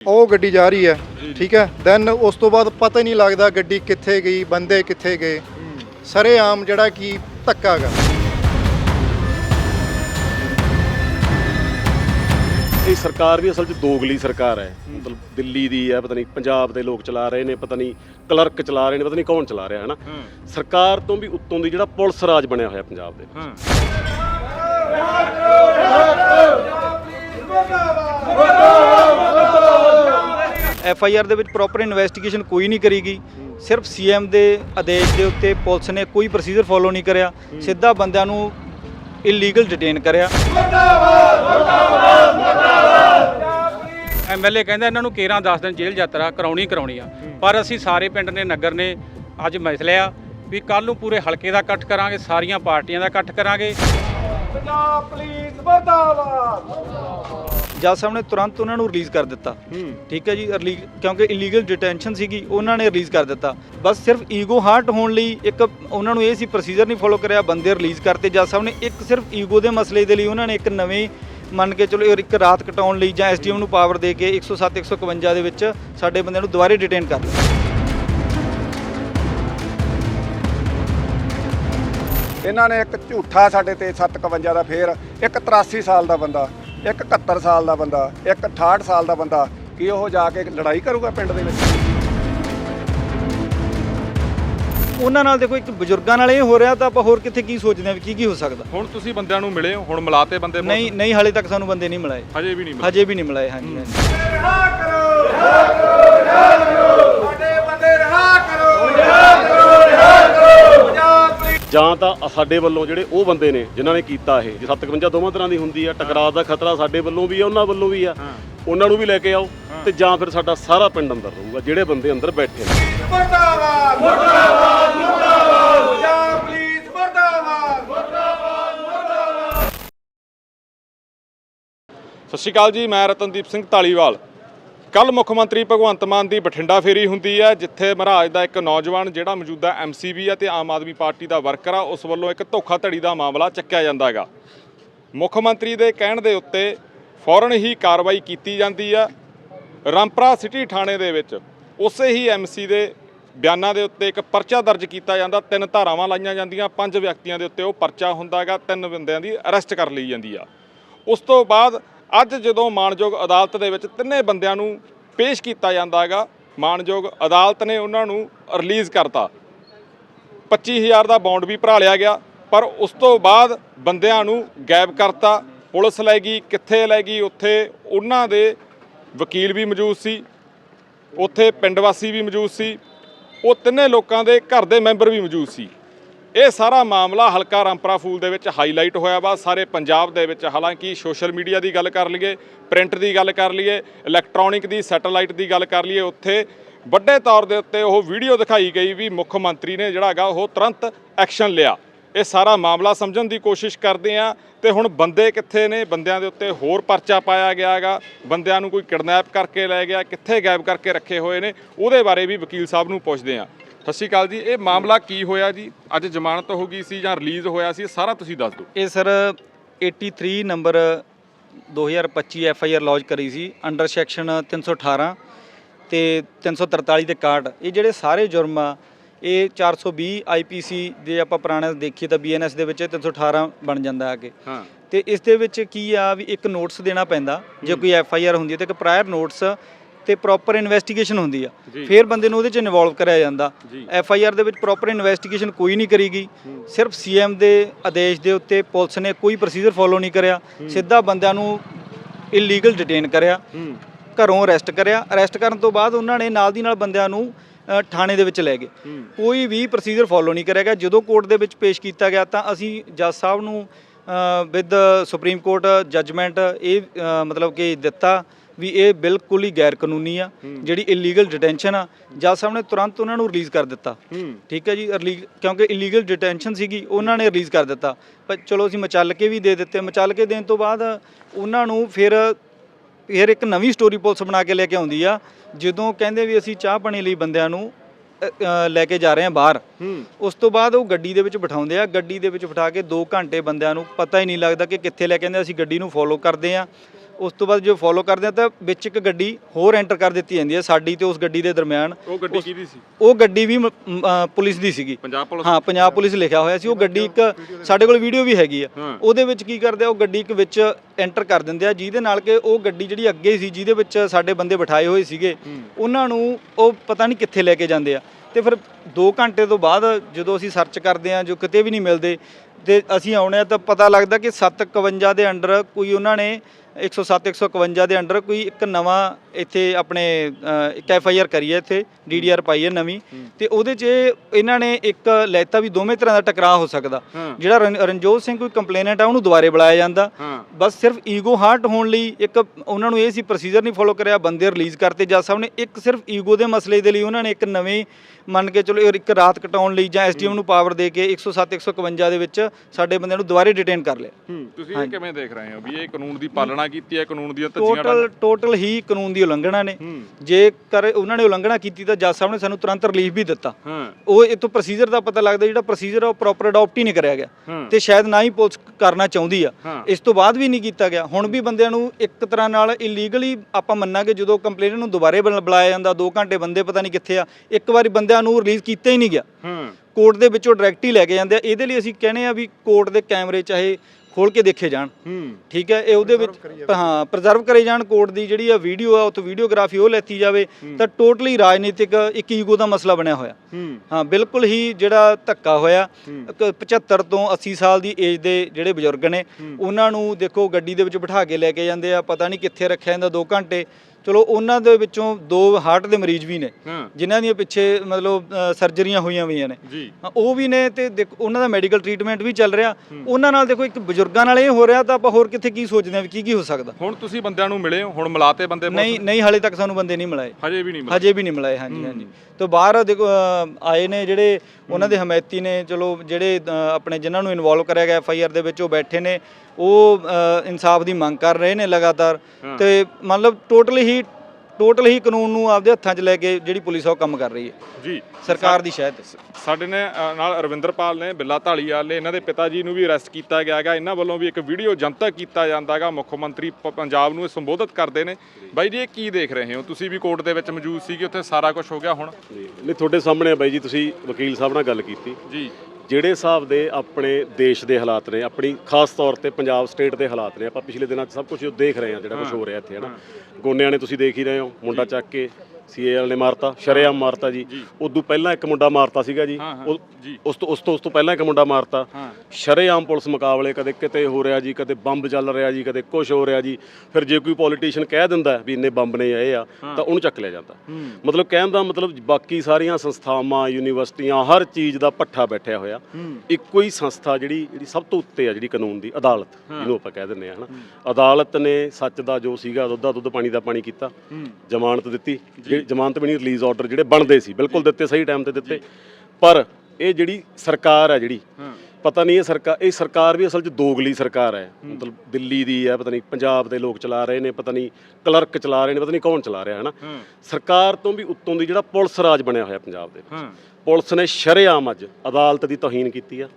ਉਹ ਗੱਡੀ ਜਾ ਰਹੀ ਹੈ ਠੀਕ ਹੈ? ਦੈਨ ਉਸ ਤੋਂ ਬਾਅਦ ਪਤਾ ਹੀ ਨਹੀਂ ਲੱਗਦਾ ਗੱਡੀ ਕਿੱਥੇ ਗਈ ਬੰਦੇ ਕਿੱਥੇ ਗਏ। ਸਰੇਆਮ ਜਿਹੜਾ ਕੀ ਧੱਕਾ ਗਾ ਇਹ ਸਰਕਾਰ ਵੀ ਅਸਲ 'ਚ ਦੋਗਲੀ ਸਰਕਾਰ ਹੈ। ਮਤਲਬ ਦਿੱਲੀ ਦੀ ਹੈ ਪਤਾ ਨਹੀਂ ਪੰਜਾਬ ਦੇ ਲੋਕ ਚਲਾ ਰਹੇ ਨੇ ਪਤਾ ਨਹੀਂ ਕਲਰਕ ਚਲਾ ਰਹੇ ਨੇ ਪਤਾ ਨਹੀਂ ਕੌਣ ਚਲਾ ਰਿਹਾ ਹੈ। ਨਾ ਸਰਕਾਰ ਤੋਂ ਵੀ ਉੱਤੋਂ ਦੀ ਜਿਹੜਾ ਪੁਲਿਸ ਰਾਜ ਬਣਿਆ ਹੋਇਆ ਪੰਜਾਬ ਦੇ ਐਫ ਆਈ ਆਰ ਦੇ ਵਿੱਚ ਪ੍ਰੋਪਰ ਇਨਵੈਸਟੀਗੇਸ਼ਨ ਕੋਈ ਨਹੀਂ ਕਰੀਗੀ। ਸਿਰਫ ਸੀਐਮ ਦੇ ਆਦੇਸ਼ ਦੇ ਉੱਤੇ ਪੁਲਿਸ ਨੇ ਕੋਈ ਪ੍ਰੋਸੀਜਰ ਫੋਲੋ ਨਹੀਂ ਕਰਿਆ। ਸਿੱਧਾ ਬੰਦਿਆਂ ਨੂੰ ਇਲੀਗਲ ਡਿਟੇਨ ਕਰਿਆ। ਐਮਐਲਏ ਕਹਿੰਦਾ ਇਹਨਾਂ ਨੂੰ 13 10 ਦਿਨ ਜੇਲ੍ਹ ਯਾਤਰਾ ਕਰਾਉਣੀ ਕਰਾਉਣੀ ਆ। ਪਰ ਅਸੀਂ ਸਾਰੇ ਪਿੰਡ ਨੇ ਨਗਰ ਨੇ ਅੱਜ ਮਸਲਿਆ ਵੀ ਕੱਲ ਨੂੰ ਪੂਰੇ ਹਲਕੇ ਦਾ ਇਕੱਠ ਕਰਾਂਗੇ ਸਾਰੀਆਂ ਪਾਰਟੀਆਂ ਦਾ ਇਕੱਠ ਕਰਾਂਗੇ। ਜੱਜ ਸਾਹਿਬ ਨੇ ਤੁਰੰਤ ਉਹਨਾਂ ਨੂੰ ਰਿਲੀਜ਼ ਕਰ ਦਿੱਤਾ। ਠੀਕ ਹੈ ਜੀ ਰਿਲੀ- ਕਿਉਂਕਿ ਇਲੀਗਲ ਡਿਟੈਂਸ਼ਨ ਸੀਗੀ ਉਹਨਾਂ ਨੇ ਰਿਲੀਜ਼ ਕਰ ਦਿੱਤਾ। ਬਸ ਸਿਰਫ ਈਗੋ ਹਾਰਟ ਹੋਣ ਲਈ ਇੱਕ ਉਹਨਾਂ ਨੂੰ ਇਹ ਸੀ ਪ੍ਰੋਸੀਜਰ ਨਹੀਂ ਫੋਲੋ ਕਰਿਆ ਬੰਦੇ ਰਿਲੀਜ਼ ਕਰਤੇ। ਜੱਜ ਸਾਹਿਬ ਨੇ ਇੱਕ ਸਿਰਫ ਈਗੋ ਦੇ ਮਸਲੇ ਦੇ ਲਈ ਉਹਨਾਂ ਨੇ ਇੱਕ ਨਵੇਂ ਮੰਨ ਕੇ ਚਲੋ ਇੱਕ ਰਾਤ ਕਟਾਉਣ ਲਈ ਜਾਂ ਐਸਡੀਐਮ ਨੂੰ ਪਾਵਰ ਦੇ ਕੇ 107 151 ਦੇ ਵਿੱਚ ਸਾਡੇ ਬੰਦਿਆਂ ਨੂੰ ਦੁਬਾਰੇ ਡਿਟੇਨ ਕਰ ਲਿਆ ਇਹਨਾਂ ਨੇ ਇੱਕ ਝੂਠਾ ਸਾਡੇ ਤੇ 751 ਦਾ ਫੇਰ ਇੱਕ 83 ਸਾਲ ਦਾ ਬੰਦਾ। ਇੱਕ 71 ਸਾਲ ਦਾ ਬੰਦਾ ਇੱਕ 68 ਸਾਲ ਦਾ ਬੰਦਾ ਕੀ ਉਹ ਜਾ ਕੇ ਲੜਾਈ ਕਰੂਗਾ ਪਿੰਡ ਦੇ ਵਿੱਚ? ਉਹਨਾਂ ਨਾਲ ਦੇਖੋ ਇੱਕ ਬਜ਼ੁਰਗਾਂ ਨਾਲ ਇਹ ਹੋ ਰਿਹਾ ਤਾਂ ਆਪਾਂ ਹੋਰ ਕਿੱਥੇ ਕੀ ਸੋਚਦੇ ਹਾਂ ਵੀ ਕੀ ਕੀ ਹੋ ਸਕਦਾ? ਹੁਣ ਤੁਸੀਂ ਬੰਦਿਆਂ ਨੂੰ ਮਿਲੇ ਹੋ ਹੁਣ ਮਿਲਾਤੇ ਬੰਦੇ ਨਹੀਂ ਨਹੀਂ ਹਾਲੇ ਤੱਕ ਸਾਨੂੰ ਬੰਦੇ ਨਹੀਂ ਮਿਲਾਏ? ਹਜੇ ਵੀ ਨਹੀਂ ਮਿਲੇ। ਹਜੇ ਵੀ ਨਹੀਂ ਮਿਲਾਏ ਹਾਂਜੀ ਹਾਂਜੀ। ਜਾਂ ਤਾਂ ਸਾਡੇ ਵੱਲੋਂ ਜਿਹੜੇ ਉਹ ਬੰਦੇ ਨੇ ਜਿਨ੍ਹਾਂ ਨੇ ਕੀਤਾ ਇਹ ਜੇ 751 ਦੋਵਾਂ ਤਰ੍ਹਾਂ ਦੀ ਹੁੰਦੀ ਆ ਟਕਰਾਅ ਦਾ ਖਤਰਾ ਸਾਡੇ ਵੱਲੋਂ ਵੀ ਆ ਉਹਨਾਂ ਵੱਲੋਂ ਵੀ ਆ ਉਹਨਾਂ ਨੂੰ ਵੀ ਲੈ ਕੇ ਆਓ ਤੇ ਜਾਂ ਫਿਰ ਸਾਡਾ ਸਾਰਾ ਪਿੰਡ ਅੰਦਰ ਰਹੂਗਾ ਜਿਹੜੇ ਬੰਦੇ ਅੰਦਰ ਬੈਠੇ ਨੇ। ਸਤਿ ਸ਼੍ਰੀ ਅਕਾਲ ਜੀ ਮੈਂ ਰਤਨਦੀਪ ਸਿੰਘ ਢਾਲੀਵਾਲ ਕੱਲ ਮੁੱਖ ਮੰਤਰੀ ਭਗਵੰਤ ਮਾਨ ਦੀ ਬਠਿੰਡਾ ਫੇਰੀ ਹੁੰਦੀ ਹੈ, ਜਿੱਥੇ ਮਹਾਰਾਜ ਦਾ ਇੱਕ ਨੌਜਵਾਨ ਜਿਹੜਾ ਮੌਜੂਦਾ ਐਮਸੀਬੀ ਹੈ ਤੇ ਆਮ ਆਦਮੀ ਪਾਰਟੀ ਦਾ ਵਰਕਰ ਆ, ਉਸ ਵੱਲੋਂ ਇੱਕ ਧੋਖਾਧੜੀ ਦਾ ਮਾਮਲਾ ਚੱਕਿਆ ਜਾਂਦਾ ਹੈਗਾ। ਮੁੱਖ ਮੰਤਰੀ ਦੇ ਕਹਿਣ ਦੇ ਉੱਤੇ ਫੌਰਨ ਹੀ ਕਾਰਵਾਈ ਕੀਤੀ ਜਾਂਦੀ ਆ ਰਾਮਪਰਾ ਸਿਟੀ ਥਾਣੇ ਦੇ ਵਿੱਚ ਉਸੇ ਹੀ ਐਮਸੀ ਦੇ ਬਿਆਨਾਂ ਦੇ ਉੱਤੇ ਇੱਕ ਪਰਚਾ ਦਰਜ ਕੀਤਾ ਜਾਂਦਾ। ਤਿੰਨ ਧਾਰਾਵਾਂ ਲਾਈਆਂ ਜਾਂਦੀਆਂ, ਪੰਜ ਵਿਅਕਤੀਆਂ ਦੇ ਉੱਤੇ ਉਹ ਪਰਚਾ ਹੁੰਦਾ ਹੈਗਾ, ਤਿੰਨ ਬੰਦਿਆਂ ਦੀ ਅਰੈਸਟ ਕਰ ਲਈ ਜਾਂਦੀ ਆ। ਉਸ ਤੋਂ ਬਾਅਦ ਅੱਜ ਜਦੋਂ ਮਾਨਯੋਗ ਅਦਾਲਤ ਦੇ ਵਿੱਚ ਤਿੰਨੇ ਬੰਦਿਆਂ ਨੂੰ ਪੇਸ਼ ਕੀਤਾ ਜਾਂਦਾ ਹੈਗਾ, ਮਾਨਯੋਗ ਅਦਾਲਤ ਨੇ ਉਹਨਾਂ ਨੂੰ ਰਿਲੀਜ਼ ਕਰਤਾ। 25000 ਦਾ ਬੌਂਡ ਵੀ ਭਰਾ ਲਿਆ ਗਿਆ, ਪਰ ਉਸ ਤੋਂ ਬਾਅਦ ਬੰਦਿਆਂ ਨੂੰ ਗਾਇਬ ਕਰਤਾ। ਪੁਲਿਸ ਲੈ ਗਈ, ਕਿੱਥੇ ਲੈ ਗਈ? ਉੱਥੇ ਉਹਨਾਂ ਦੇ ਵਕੀਲ ਵੀ ਮੌਜੂਦ ਸੀ, ਉੱਥੇ ਪਿੰਡ ਵਾਸੀ ਵੀ ਮੌਜੂਦ ਸੀ, ਉਹ ਤਿੰਨੇ ਲੋਕਾਂ ਦੇ ਘਰ ਦੇ ਮੈਂਬਰ ਵੀ ਮੌਜੂਦ ਸੀ। ਇਹ ਸਾਰਾ ਮਾਮਲਾ ਹਲਕਾ ਰਾਮਪਰਾ ਫੂਲ ਦੇ ਵਿੱਚ ਹਾਈਲਾਈਟ ਹੋਇਆ ਵਾ। ਸਾਰੇ ਪੰਜਾਬ ਦੇ ਵਿੱਚ ਹਾਲਾਂਕਿ ਸੋਸ਼ਲ ਮੀਡੀਆ ਦੀ ਗੱਲ ਕਰ ਲਈਏ ਪ੍ਰਿੰਟ ਦੀ ਗੱਲ ਕਰ ਲਈਏ ਇਲੈਕਟ੍ਰੋਨਿਕ ਦੀ ਸੈਟੇਲਾਈਟ ਦੀ ਗੱਲ ਕਰ ਲਈਏ, ਉੱਥੇ ਵੱਡੇ ਤੌਰ ਦੇ ਉੱਤੇ ਉਹ ਵੀਡੀਓ ਦਿਖਾਈ ਗਈ ਵੀ ਮੁੱਖ ਮੰਤਰੀ ਨੇ ਜਿਹੜਾ ਹੈਗਾ ਉਹ ਤੁਰੰਤ ਐਕਸ਼ਨ ਲਿਆ। ਇਹ ਸਾਰਾ ਮਾਮਲਾ ਸਮਝਣ ਦੀ ਕੋਸ਼ਿਸ਼ ਕਰਦੇ ਆ ਤੇ ਹੁਣ ਬੰਦੇ ਕਿੱਥੇ ਨੇ? ਬੰਦਿਆਂ ਦੇ ਉੱਤੇ ਹੋਰ ਪਰਚਾ ਪਾਇਆ ਗਿਆ ਹੈਗਾ। ਬੰਦਿਆਂ ਨੂੰ ਕੋਈ ਕਿਡਨੈਪ ਕਰਕੇ ਲੈ ਗਿਆ, ਕਿੱਥੇ ਗਾਇਬ ਕਰਕੇ ਰੱਖੇ ਹੋਏ ਨੇ? ਉਹਦੇ ਬਾਰੇ ਵੀ ਵਕੀਲ ਸਾਹਿਬ ਨੂੰ ਪੁੱਛਦੇ ਆ ਸਤਿ ਸ਼੍ਰੀ ਅਕਾਲ ਜੀ ਇਹ ਮਾਮਲਾ ਕੀ ਹੋਇਆ ਜੀ? ਅੱਜ ਜ਼ਮਾਨਤ ਹੋ ਗਈ ਸੀ ਜਾਂ ਰਿਲੀਜ਼ ਹੋਇਆ ਸੀ ਸਾਰਾ ਤੁਸੀਂ ਦੱਸ ਦਿਓ। ਇਹ sir 83 number 2025 F I R launch ਕਰੀ ਸੀ ਅੰਡਰ ਸੈਕਸ਼ਨ 318 ਤੇ 343 ਤੇ 61 ਇਹ ਜਿਹੜੇ ਸਾਰੇ ਜੁਰਮ ਆ ਇਹ 420 ਆਈਪੀਸੀ ਦੇ ਆਪਾਂ ਪੁਰਾਣਾ ਦੇਖੀਏ ਤਾਂ ਬੀਐਨਐਸ ਦੇ ਵਿੱਚ ਇਹ 318 ਬਣ ਜਾਂਦਾ ਅੱਗੇ ਹਾਂ। ਤੇ ਇਸ ਦੇ ਵਿੱਚ ਕੀ ਆ ਵੀ ਇੱਕ ਨੋਟਿਸ ਦੇਣਾ ਪੈਂਦਾ ਜੇ ਕੋਈ ਐਫ ਆਈ ਆਰ ਹੁੰਦੀ ਹੈ ਤੇ ਇੱਕ ਪ੍ਰਾਇਰ ਨੋਟਿਸ ਤੇ ਪ੍ਰੋਪਰ ਇਨਵੈਸਟੀਗੇਸ਼ਨ ਹੁੰਦੀ ਆ। ਫਿਰ ਬੰਦੇ ਨੂੰ ਉਹਦੇ ਚ ਇਨਵੋਲਵ ਕਰਿਆ ਜਾਂਦਾ। ਐਫ ਆਈ ਆਰ ਦੇ ਵਿੱਚ ਪ੍ਰੋਪਰ ਇਨਵੈਸਟੀਗੇਸ਼ਨ ਕੋਈ ਨਹੀਂ ਕਰੀਗੀ। ਸਿਰਫ ਸੀਐਮ ਦੇ ਆਦੇਸ਼ ਦੇ ਉੱਤੇ ਪੁਲਿਸ ਨੇ ਕੋਈ ਪ੍ਰੋਸੀਜਰ ਫੋਲੋ ਨਹੀਂ ਕਰਿਆ। ਸਿੱਧਾ ਬੰਦਿਆਂ ਨੂੰ ਇਲੀਗਲ ਡਿਟੇਨ ਕਰਿਆ। ਘਰੋਂ ਅਰੈਸਟ ਕਰਿਆ। ਅਰੈਸਟ ਕਰਨ ਤੋਂ ਬਾਅਦ ਉਹਨਾਂ ਨੇ ਨਾਲ ਦੀ ਨਾਲ ਬੰਦਿਆਂ ਨੂੰ ਥਾਣੇ ਦੇ ਵਿੱਚ ਲੈ ਗਏ। ਕੋਈ ਵੀ ਪ੍ਰੋਸੀਜਰ ਫੋਲੋ ਨਹੀਂ ਕਰਿਆ ਗਿਆ। ਜਦੋਂ ਕੋਰਟ ਦੇ ਵਿੱਚ ਪੇਸ਼ ਕੀਤਾ ਗਿਆ ਤਾਂ ਅਸੀਂ ਜੱਜ ਸਾਹਿਬ ਨੂੰ ਵਿਦ ਸੁਪਰੀਮ ਕੋਰਟ ਜੱਜਮੈਂਟ ਇਹ ਮਤਲਬ ਕਿ ਦਿੱਤਾ। ਵੀ ਇਹ ਬਿਲਕੁਲ ਹੀ ਗੈਰ ਕਾਨੂੰਨੀ ਆ ਜਿਹੜੀ ਇਲੀਗਲ ਡਿਟੈਂਸ਼ਨ ਆ ਜੱਜ ਸਾਹਿਬ ਨੇ ਤੁਰੰਤ ਉਹਨਾਂ ਨੂੰ ਰਿਲੀਜ਼ ਕਰ ਦਿੱਤਾ। ਠੀਕ ਹੈ ਜੀ ਕਿਉਂਕਿ ਇਲੀਗਲ ਡਿਟੈਂਸ਼ਨ ਸੀਗੀ ਉਹਨਾਂ ਨੇ ਰਿਲੀਜ਼ ਕਰ ਦਿੱਤਾ। ਪਰ ਚਲੋ ਅਸੀਂ ਮਚੱਲ ਕੇ ਵੀ ਦੇ ਦਿੱਤੇ। ਮਚੱਲ ਕੇ ਦੇਣ ਤੋਂ ਬਾਅਦ ਉਹਨਾਂ ਨੂੰ ਫਿਰ ਫਿਰ ਇੱਕ ਨਵੀਂ ਸਟੋਰੀ ਪੁਲਿਸ ਬਣਾ ਕੇ ਲੈ ਕੇ ਆਉਂਦੀ ਆ ਜਦੋਂ ਕਹਿੰਦੇ ਵੀ ਅਸੀਂ ਚਾਹ ਪਾਣੀ ਲਈ ਬੰਦਿਆਂ ਨੂੰ ਲੈ ਕੇ ਜਾ ਰਹੇ ਹਾਂ ਬਾਹਰ। ਉਸ ਤੋਂ ਬਾਅਦ ਉਹ ਗੱਡੀ ਦੇ ਵਿੱਚ ਬਿਠਾਉਂਦੇ ਆ। ਗੱਡੀ ਦੇ ਵਿੱਚ ਬਿਠਾ ਕੇ 2 ਘੰਟੇ ਬੰਦਿਆਂ ਨੂੰ ਪਤਾ ਹੀ ਨਹੀਂ ਲੱਗਦਾ ਕਿ ਕਿੱਥੇ ਲੈ ਕੇ ਆਉਂਦੇ ਅਸੀਂ ਗੱਡੀ ਨੂੰ ਫੋਲੋ ਕਰਦੇ ਆ। ਉਸ ਤੋਂ ਬਾਅਦ ਜੋ ਫੋਲੋ ਕਰਦੇ ਆ ਤਾਂ ਵਿੱਚ ਇੱਕ ਗੱਡੀ ਹੋਰ ਐਂਟਰ ਕਰ ਦਿੱਤੀ ਜਾਂਦੀ ਹੈ ਸਾਡੀ ਤੇ ਉਸ ਗੱਡੀ ਦੇ ਦਰਮਿਆਨ। ਉਹ ਗੱਡੀ ਕਿਹਦੀ ਸੀ? ਉਹ ਗੱਡੀ ਵੀ ਮ- ਮ- ਅ, ਪੁਲਿਸ ਦੀ ਸੀਗੀ। ਪੰਜਾਬ ਪੁਲਿਸ? ਹਾਂ ਪੰਜਾਬ ਪੁਲਿਸ ਲਿਖਿਆ ਹੋਇਆ ਸੀ। ਉਹ ਗੱਡੀ ਇੱਕ ਸਾਡੇ ਕੋਲ ਵੀਡੀਓ ਵੀ ਹੈਗੀ ਆ। ਹਾਂ। ਉਹਦੇ ਵਿੱਚ ਕੀ ਕਰਦੇ ਆ ਉਹ ਗੱਡੀ ਇੱਕ ਵਿੱਚ ਐਂਟਰ ਕਰ ਦਿੰਦੇ ਆ। ਜਿਹਦੇ ਨਾਲ ਕਿ ਉਹ ਗੱਡੀ ਜਿਹੜੀ ਅੱਗੇ ਸੀ ਜਿਹਦੇ ਵਿੱਚ ਸਾਡੇ ਬੰਦੇ ਬਿਠਾਏ ਹੋਏ ਸੀਗੇ ਉਹਨਾਂ ਨੂੰ ਉਹ ਪਤਾ ਨਹੀਂ ਕਿੱਥੇ ਲੈ ਕੇ ਜਾਂਦੇ ਆ। ਤੇ ਫਿਰ 2 ਘੰਟੇ ਤੋਂ ਬਾਅਦ ਜਦੋਂ ਅਸੀਂ ਸਰਚ ਕਰਦੇ ਆ ਜੋ ਕਿਤੇ ਵੀ ਨਹੀਂ ਮਿਲਦੇ ਤੇ ਅਸੀਂ ਆਉਣੇ ਆ ਤਾਂ ਪਤਾ ਲੱਗਦਾ ਕਿ 751 ਦੇ ਅੰਡਰ ਕੋਈ ਉਹਨਾਂ ਨੇ 107 151 ਦੇ ਅੰਡਰ ਕੋਈ ਇੱਕ ਨਵਾਂ ਇੱਥੇ ਆਪਣੇ ਅ, ਇੱਕ ਐਫ ਆਈ ਆਰ ਕਰੀ ਹੈ ਇੱਥੇ ਡੀ ਡੀ ਆਰ ਪਾਈ ਹੈ ਨਵੀਂ। ਤੇ ਉਹਦੇ 'ਚ ਇਹ- ਇਹਨਾਂ ਨੇ ਇੱਕ ਲੈਤਾ ਵੀ ਦੋਵੇਂ ਤਰ੍ਹਾਂ ਦਾ ਟਕਰਾਅ ਹੋ ਸਕਦਾ। ਹਾਂ। ਜਿਹੜਾ ਰਣ- ਰਣਜੋਤ ਸਿੰਘ ਕੋਈ ਕੰਪਲੇਨੈਂਟ ਆ ਉਹਨੂੰ ਦੁਬਾਰੇ ਬੁਲਾਇਆ ਜਾਂਦਾ। ਹਾਂ। ਬਸ ਸਿਰਫ ਈਗੋ ਹਾਰਟ ਹੋਣ ਲਈ ਇੱਕ ਉਹਨਾਂ ਨੂੰ ਇਹ ਸੀ ਪ੍ਰੋਸੀਜਰ ਨਹੀਂ ਫੋਲੋ ਕਰਿਆ ਬੰਦੇ ਰਿਲੀਜ਼ ਕਰਤੇ ਜੱਜ ਸਾਹਿਬ ਨੇ ਇੱਕ ਸਿਰਫ ਈਗੋ ਦੇ ਮਸਲੇ ਦੇ ਲਈ ਉਹਨਾਂ ਨੇ ਇੱਕ ਨਵੇਂ ਮੰਨ ਕੇ ਚਲੋ ਇੱਕ ਰਾਤ ਕਟਾਉਣ ਲਈ ਜਾਂ ਐਸਡੀਐਮ ਨੂੰ ਪਾਵਰ ਦੇ ਕੇ 107 151 ਦੇ ਵਿੱਚ ਸਾਡੇ ਬੰਦਿਆਂ ਨੂੰ ਦੁਬਾਰੇ ਡਿਟੇਨ ਕਰ ਲਿਆ। ਤੁਸੀਂ ਇਹ ਕਿਵੇਂ ਦੇਖ ਰਹੇ ਹੋ ਵੀ ਇਹ ਕਾਨੂੰਨ ਦੀ ਪਾਲਣਾ ਕੀਤੀ ਹੈ ਕਾਨੂੰਨ ਦੀਆਂ ਧੱਜੀਆਂ ਟੋਟਲ ਟੋਟਲ ਹੀ ਕਾਨੂੰਨ ਦੀ ਉਲੰਘਣਾ ਨੇ। ਹੂੰ। ਜੇ ਕਰ ਉਹਨਾਂ ਨੇ ਉਲੰਘਣਾ ਕੀਤੀ ਤਾਂ ਜੱਜ ਸਾਹਿਬ ਨੇ ਸਾਨੂੰ ਤੁਰੰਤ ਰਿਲੀਫ ਵੀ ਦਿੱਤਾ। ਉਹ ਤੋਂ ਪ੍ਰੋਸੀਜਰ ਦਾ ਪਤਾ ਲੱਗਦਾ ਜਿਹੜਾ ਪ੍ਰੋਸੀਜਰ ਉਹ ਪ੍ਰੋਪਰ ਅਡਾਪਟ ਹੀ ਨਹੀਂ ਕਰਿਆ ਗਿਆ। ਤੇ ਸ਼ਾਇਦ ਨਾ ਹੀ ਪੁਲਿਸ ਕਰਨਾ ਚਾਹੁੰਦੀ ਆ। ਇਸ ਤੋਂ ਬਾਅਦ ਵੀ ਨਹੀਂ ਕੀਤਾ ਗਿਆ। ਹੁਣ ਵੀ ਬੰਦਿਆਂ ਨੂੰ ਇੱਕ ਤਰ੍ਹਾਂ ਨਾਲ ਇਲੀਗਲੀ ਆਪਾਂ ਮੰਨਾਂਗੇ ਜਦੋਂ ਕੰਪਲੇਨਟ ਨੂੰ ਦੁਬਾਰੇ ਬੁਲਾ- ਬੁਲਾਇਆ ਜਾਂਦਾ 2 ਘੰਟੇ ਬੰਦੇ ਪਤਾ ਨਹੀਂ ਕਿੱਥੇ ਆ। ਇੱਕ ਵਾਰੀ ਬੰਦਿਆਂ ਨੂੰ ਰਿਲੀਜ਼ ਕੀਤਾ ਹੀ ਨਹੀਂ ਗਿਆ। ਹਾਂ। ਕੋਰਟ ਦੇ ਵਿੱਚੋਂ ਡਾਇਰੈਕਟ ਹੀ ਲੈ ਕੇ ਜਾਂਦੇ ਆ। ਇਹਦੇ ਲਈ ਅਸੀਂ ਕਹਿੰਦੇ ਆ ਵੀ ਕੋਰਟ ਦੇ ਕੈਮਰੇ ਚਾਹੇ ਖੋਲ ਕੇ ਦੇਖੇ ਜਾਣ। ਹੂੰ। ਠੀਕ ਹੈ ਇਹ ਉਹਦੇ ਵਿੱਚ ਹਾਂ ਪ੍ਰੀਜ਼ਰਵ ਕਰੇ ਜਾਣ। ਕੋਰਟ ਦੀ ਜਿਹੜੀ ਆ ਵੀਡੀਓ ਆ ਉੱਥੇ ਵੀਡੀਓਗ੍ਰਾਫੀ ਉਹ ਲੈਤੀ ਜਾਵੇ। ਤਾਂ ਟੋਟਲੀ ਰਾਜਨੀਤਿਕ ਇੱਕ ਈਗੋ ਦਾ ਮਸਲਾ ਬਣਿਆ ਹੋਇਆ। ਹੂੰ। ਬਿਲਕੁਲ ਹੀ ਜਿਹੜਾ ਧੱਕਾ ਹੋਇਆ। ਇੱਕ 75 ਤੋਂ 80 ਸਾਲ ਦੀ ਏਜ ਦੇ ਜਿਹੜੇ ਬਜ਼ੁਰਗ ਨੇ ਉਹਨਾਂ ਨੂੰ ਦੇਖੋ ਗੱਡੀ ਦੇ ਵਿੱਚ ਬਿਠਾ ਕੇ ਲੈ ਕੇ ਜਾਂਦੇ ਆ। ਪਤਾ ਨਹੀਂ ਕਿੱਥੇ ਰੱਖਿਆ ਜਾਂਦਾ 2 ਘੰਟੇ। ਚਲੋ ਉਹਨਾਂ ਦੇ ਵਿੱਚੋਂ ਦੋ ਹਾਰਟ ਦੇ ਮਰੀਜ਼ ਵੀ ਨੇ ਜਿਨ੍ਹਾਂ ਦੀਆਂ ਪਿੱਛੇ ਮਤਲਬ ਸਰਜਰੀਆਂ ਹੋਈਆਂ ਹੋਈਆਂ ਨੇ। ਉਹ ਵੀ ਨੇ ਤੇ ਦੇਖੋ ਉਹਨਾਂ ਦਾ ਮੈਡੀਕਲ ਟ੍ਰੀਟਮੈਂਟ ਵੀ ਚੱਲ ਰਿਹਾ। ਉਹਨਾਂ ਨਾਲ ਦੇਖੋ ਇੱਕ ਬਜ਼ੁਰਗਾਂ ਨਾਲ ਇਹ ਹੋ ਰਿਹਾ ਤਾਂ ਆਪਾਂ ਹੋਰ ਕਿੱਥੇ ਕੀ ਸੋਚਦੇ ਆ ਵੀ ਕੀ ਕੀ ਹੋ ਸਕਦਾ। ਹੁਣ ਤੁਸੀਂ ਬੰਦਿਆਂ ਨੂੰ ਮਿਲੇ ਹੋ ਹੁਣ ਮਿਲਾਤੇ ਬੰਦੇ ਨਹੀਂ ਨਹੀਂ ਹਾਲੇ ਤੱਕ ਸਾਨੂੰ ਬੰਦੇ ਨਹੀਂ ਮਿਲਾਏ। ਹਜੇ ਵੀ ਨਹੀਂ ਮਿਲੇ। ਹਜੇ ਵੀ ਨਹੀਂ ਮਿਲਾਏ ਹਾਂਜੀ ਹਾਂਜੀ। ਤੋਂ ਬਾਹਰ ਦੇਖੋ ਆਏ ਨੇ ਜਿਹੜੇ ਉਹਨਾਂ ਦੇ ਹਮਾਇਤੀ ਨੇ ਚਲੋ ਜਿਹੜੇ ਆਪਣੇ ਜਿਨ੍ਹਾਂ ਨੂੰ ਇਨਵੋਲਵ ਕਰਿਆ ਗਿਆ ਐਫ ਆਈ ਆਰ ਦੇ ਵਿੱਚ ਉਹ ਬੈਠੇ ਨੇ। ਉਹ ਇਨਸਾਫ ਦੀ ਮੰਗ ਕਰ ਰਹੇ ਨੇ ਲਗਾਤਾਰ। ਤੇ ਮਤਲਬ ਟੋਟਲ ਹੀ ਟੋਟਲ ਹੀ ਕਾਨੂੰਨ ਨੂੰ ਆਪਦੇ ਹੱਥਾਂ 'ਚ ਲੈ ਕੇ ਜਿਹੜੀ ਪੁਲਿਸ ਆ ਉਹ ਕੰਮ ਕਰ ਰਹੀ ਹੈ। ਜੀ। ਸਰਕਾਰ ਦੀ ਸ਼ਾਇਦ। ਸਾਡੇ ਨੇ ਨਾਲ ਰਵਿੰਦਰਪਾਲ ਨੇ ਬਿੱਲਾ ਢਾਲੀਵਾਲ ਨੇ ਇਹਨਾਂ ਦੇ ਪਿਤਾ ਜੀ ਨੂੰ ਵੀ ਅਰੈਸਟ ਕੀਤਾ ਗਿਆ ਹੈਗਾ। ਇਹਨਾਂ ਵੱਲੋਂ ਵੀ ਇੱਕ ਵੀਡੀਓ ਜਨਤਕ ਕੀਤਾ ਜਾਂਦਾ ਹੈਗਾ। ਮੁੱਖ ਮੰਤਰੀ ਪੰਜਾਬ ਨੂੰ ਇਹ ਸੰਬੋਧਿਤ ਕਰਦੇ ਨੇ। ਬਾਈ ਜੀ ਇਹ ਕੀ ਦੇਖ ਰਹੇ ਹੋ? ਤੁਸੀਂ ਵੀ ਕੋਰਟ ਦੇ ਵਿੱਚ ਮੌਜੂਦ ਸੀਗੇ ਉੱਥੇ ਸਾਰਾ ਕੁਝ ਹੋ ਗਿਆ ਹੁਣ? ਜੀ। ਨਹੀਂ ਤੁਹਾਡੇ ਸਾਹਮਣੇ ਬਾਈ ਜੀ ਤੁਸੀਂ ਵਕੀਲ ਸਾਹਿਬ ਨਾਲ ਗੱਲ ਕੀਤੀ। ਜੀ। ਜਿਹੜੇ ਹਿਸਾਬ ਦੇ ਆਪਣੇ ਦੇਸ਼ ਦੇ ਹਾਲਾਤ ਨੇ ਆਪਣੀ ਖਾਸ ਤੌਰ ਤੇ ਪੰਜਾਬ ਸਟੇਟ ਦੇ ਹਾਲਾਤ ਨੇ ਆਪਾਂ ਪਿਛਲੇ ਦਿਨਾਂ 'ਚ ਸਭ ਕੁਝ ਦੇਖ ਰਹੇ ਹਾਂ ਜਿਹੜਾ ਕੁਝ ਹੋ। ਰਿਹਾ ਇੱਥੇ ਹਨਾ? ਗੋਨਿਆਂ ਨੇ ਤੁਸੀਂ ਦੇਖ ਹੀ ਰਹੇ ਹੋ ਮੁੰਡਾ ਚੱਕ ਕੇ ਸੀਏਐਲ ਨੇ ਮਾਰਤਾ ਸ਼ਰੇਆਮ ਮਾਰਤਾ ਜੀ। ਉਦੋਂ ਪਹਿਲਾਂ ਇੱਕ ਮੁੰਡਾ ਮਾਰਤਾ ਸੀਗਾ ਜੀ। ਉਸ ਤੋਂ ਉਸ ਤੋਂ ਉਸ ਤੋਂ ਪਹਿਲਾਂ ਇੱਕ ਮੁੰਡਾ ਮਾਰਤਾ। ਸ਼ਰੇਆਮ ਪੁਲਿਸ ਮੁਕਾਬਲੇ ਕਦੇ ਕਿਤੇ ਹੋ ਰਿਹਾ ਜੀ ਕਦੇ ਬੰਬ ਚੱਲ ਰਿਹਾ ਜੀ ਕਦੇ ਕੁਝ ਹੋ ਰਿਹਾ ਜੀ। ਫਿਰ ਜੇ ਕੋਈ ਪੋਲੀਟੀਸ਼ੀਅਨ ਕਹਿ ਦਿੰਦਾ ਵੀ ਇੰਨੇ ਬੰਬ ਨੇ ਆਏ ਆ ਤਾਂ ਉਹਨੂੰ ਚੱਕ ਲਿਆ ਜਾਂਦਾ। ਮਤਲਬ ਕਹਿਣ ਦਾ ਮਤਲਬ ਬਾਕੀ ਸਾਰੀਆਂ ਸੰਸਥਾਵਾਂ ਯੂਨੀਵਰਸਿਟੀਆਂ ਹਰ ਚੀਜ਼ ਦਾ ਪੱਠਾ ਬੈਠਿਆ ਹੋਇਆ। ਇੱਕੋ ਹੀ ਸੰਸਥਾ ਜਿਹੜੀ ਜਿਹੜੀ ਸਭ ਤੋਂ ਉੱਤੇ ਆ ਜਿਹੜੀ ਕਾਨੂੰਨ ਦੀ ਅਦਾਲਤ ਜਿਹਨੂੰ ਆਪਾਂ ਕਹਿ ਦਿੰਦੇ ਆ ਹਨਾ। ਅਦਾਲਤ ਨੇ ਸੱਚ ਦਾ ਜੋ ਸੀਗਾ ਦੁੱਧ ਦਾ ਦੁੱਧ ਪਾਣੀ ਦਾ ਪਾਣੀ ਕੀਤਾ। ਜ਼ਮਾਨਤ ਦਿੱਤੀ। ਜਿਹੜੀ ਜ਼ਮਾਨਤ ਵੀ ਨਹੀਂ ਰਿਲੀਜ਼ ਆਰਡਰ ਜਿਹੜੇ ਬਣਦੇ ਸੀ ਬਿਲਕੁਲ ਦਿੱਤੇ ਸਹੀ ਟਾਈਮ ਤੇ ਦਿੱਤੇ। ਪਰ ਇਹ ਜਿਹੜੀ ਸਰਕਾਰ ਹੈ ਜਿਹੜੀ ਪਤਾ ਨਹੀਂ ਇਹ ਸਰਕਾਰ ਇਹ ਸਰਕਾਰ ਵੀ ਅਸਲ 'ਚ ਦੋਗਲੀ ਸਰਕਾਰ ਹੈ। ਮਤਲਬ ਦਿੱਲੀ ਦੀ ਹੈ ਪਤਾ ਨਹੀਂ ਪੰਜਾਬ ਦੇ ਲੋਕ ਚਲਾ ਰਹੇ ਨੇ ਪਤਾ ਨਹੀਂ ਕਲਰਕ ਚਲਾ ਰਹੇ ਨੇ ਪਤਾ ਨਹੀਂ ਕੌਣ ਚਲਾ ਰਿਹਾ ਹੈ। ਨਾ ਸਰਕਾਰ ਤੋਂ ਵੀ ਉੱਤੋਂ ਦੀ ਜਿਹੜਾ ਪੁਲਿਸ ਰਾਜ ਬਣਿਆ ਹੋਇਆ ਪੰਜਾਬ ਦੇ ਵਿੱਚ। ਪੁਲਿਸ ਨੇ ਸ਼ਰੇਆਮ ਅੱਜ ਅਦਾਲਤ ਦੀ ਤੋਹੀਨ ਕੀਤੀ ਆ।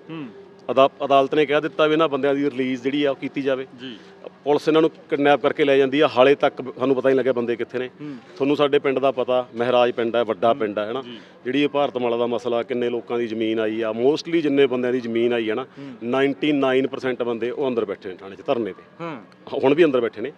ਅਦਾ- ਅਦਾਲਤ ਨੇ ਕਹਿ ਦਿੱਤਾ ਵੀ ਇਹਨਾਂ ਬੰਦਿਆਂ ਦੀ ਰਿਲੀਜ਼ ਜਿਹੜੀ ਆ ਉਹ ਕੀਤੀ ਜਾਵੇ। ਜੀ। ਪੁਲਿਸ ਇਹਨਾਂ ਨੂੰ ਕਿਡਨੈਪ ਕਰਕੇ ਲੈ ਜਾਂਦੀ ਆ। ਹਾਲੇ ਤੱਕ ਸਾਨੂੰ ਪਤਾ ਨਹੀਂ ਲੱਗਿਆ ਬੰਦੇ ਕਿੱਥੇ ਨੇ। ਤੁਹਾਨੂੰ ਸਾਡੇ ਪਿੰਡ ਦਾ ਪਤਾ ਮਹਿਰਾਜ ਪਿੰਡ ਹੈ ਵੱਡਾ ਪਿੰਡ ਹੈ ਹਨਾ? ਜਿਹੜੀ ਇਹ ਭਾਰਤਮਾਲਾ ਦਾ ਮਸਲਾ ਕਿੰਨੇ ਲੋਕਾਂ ਦੀ ਜ਼ਮੀਨ ਆਈ ਆ ਮੋਸਟਲੀ ਜਿੰਨੇ ਬੰਦਿਆਂ ਦੀ ਜ਼ਮੀਨ ਆਈ ਹੈ। ਨਾ 99% ਬੰਦੇ ਉਹ ਅੰਦਰ ਬੈਠੇ ਨੇ ਥਾਣੇ 'ਚ ਧਰਨੇ ਤੇ। ਹਾਂ। ਹੁਣ ਵੀ ਅੰਦਰ ਬੈਠੇ ਨੇ।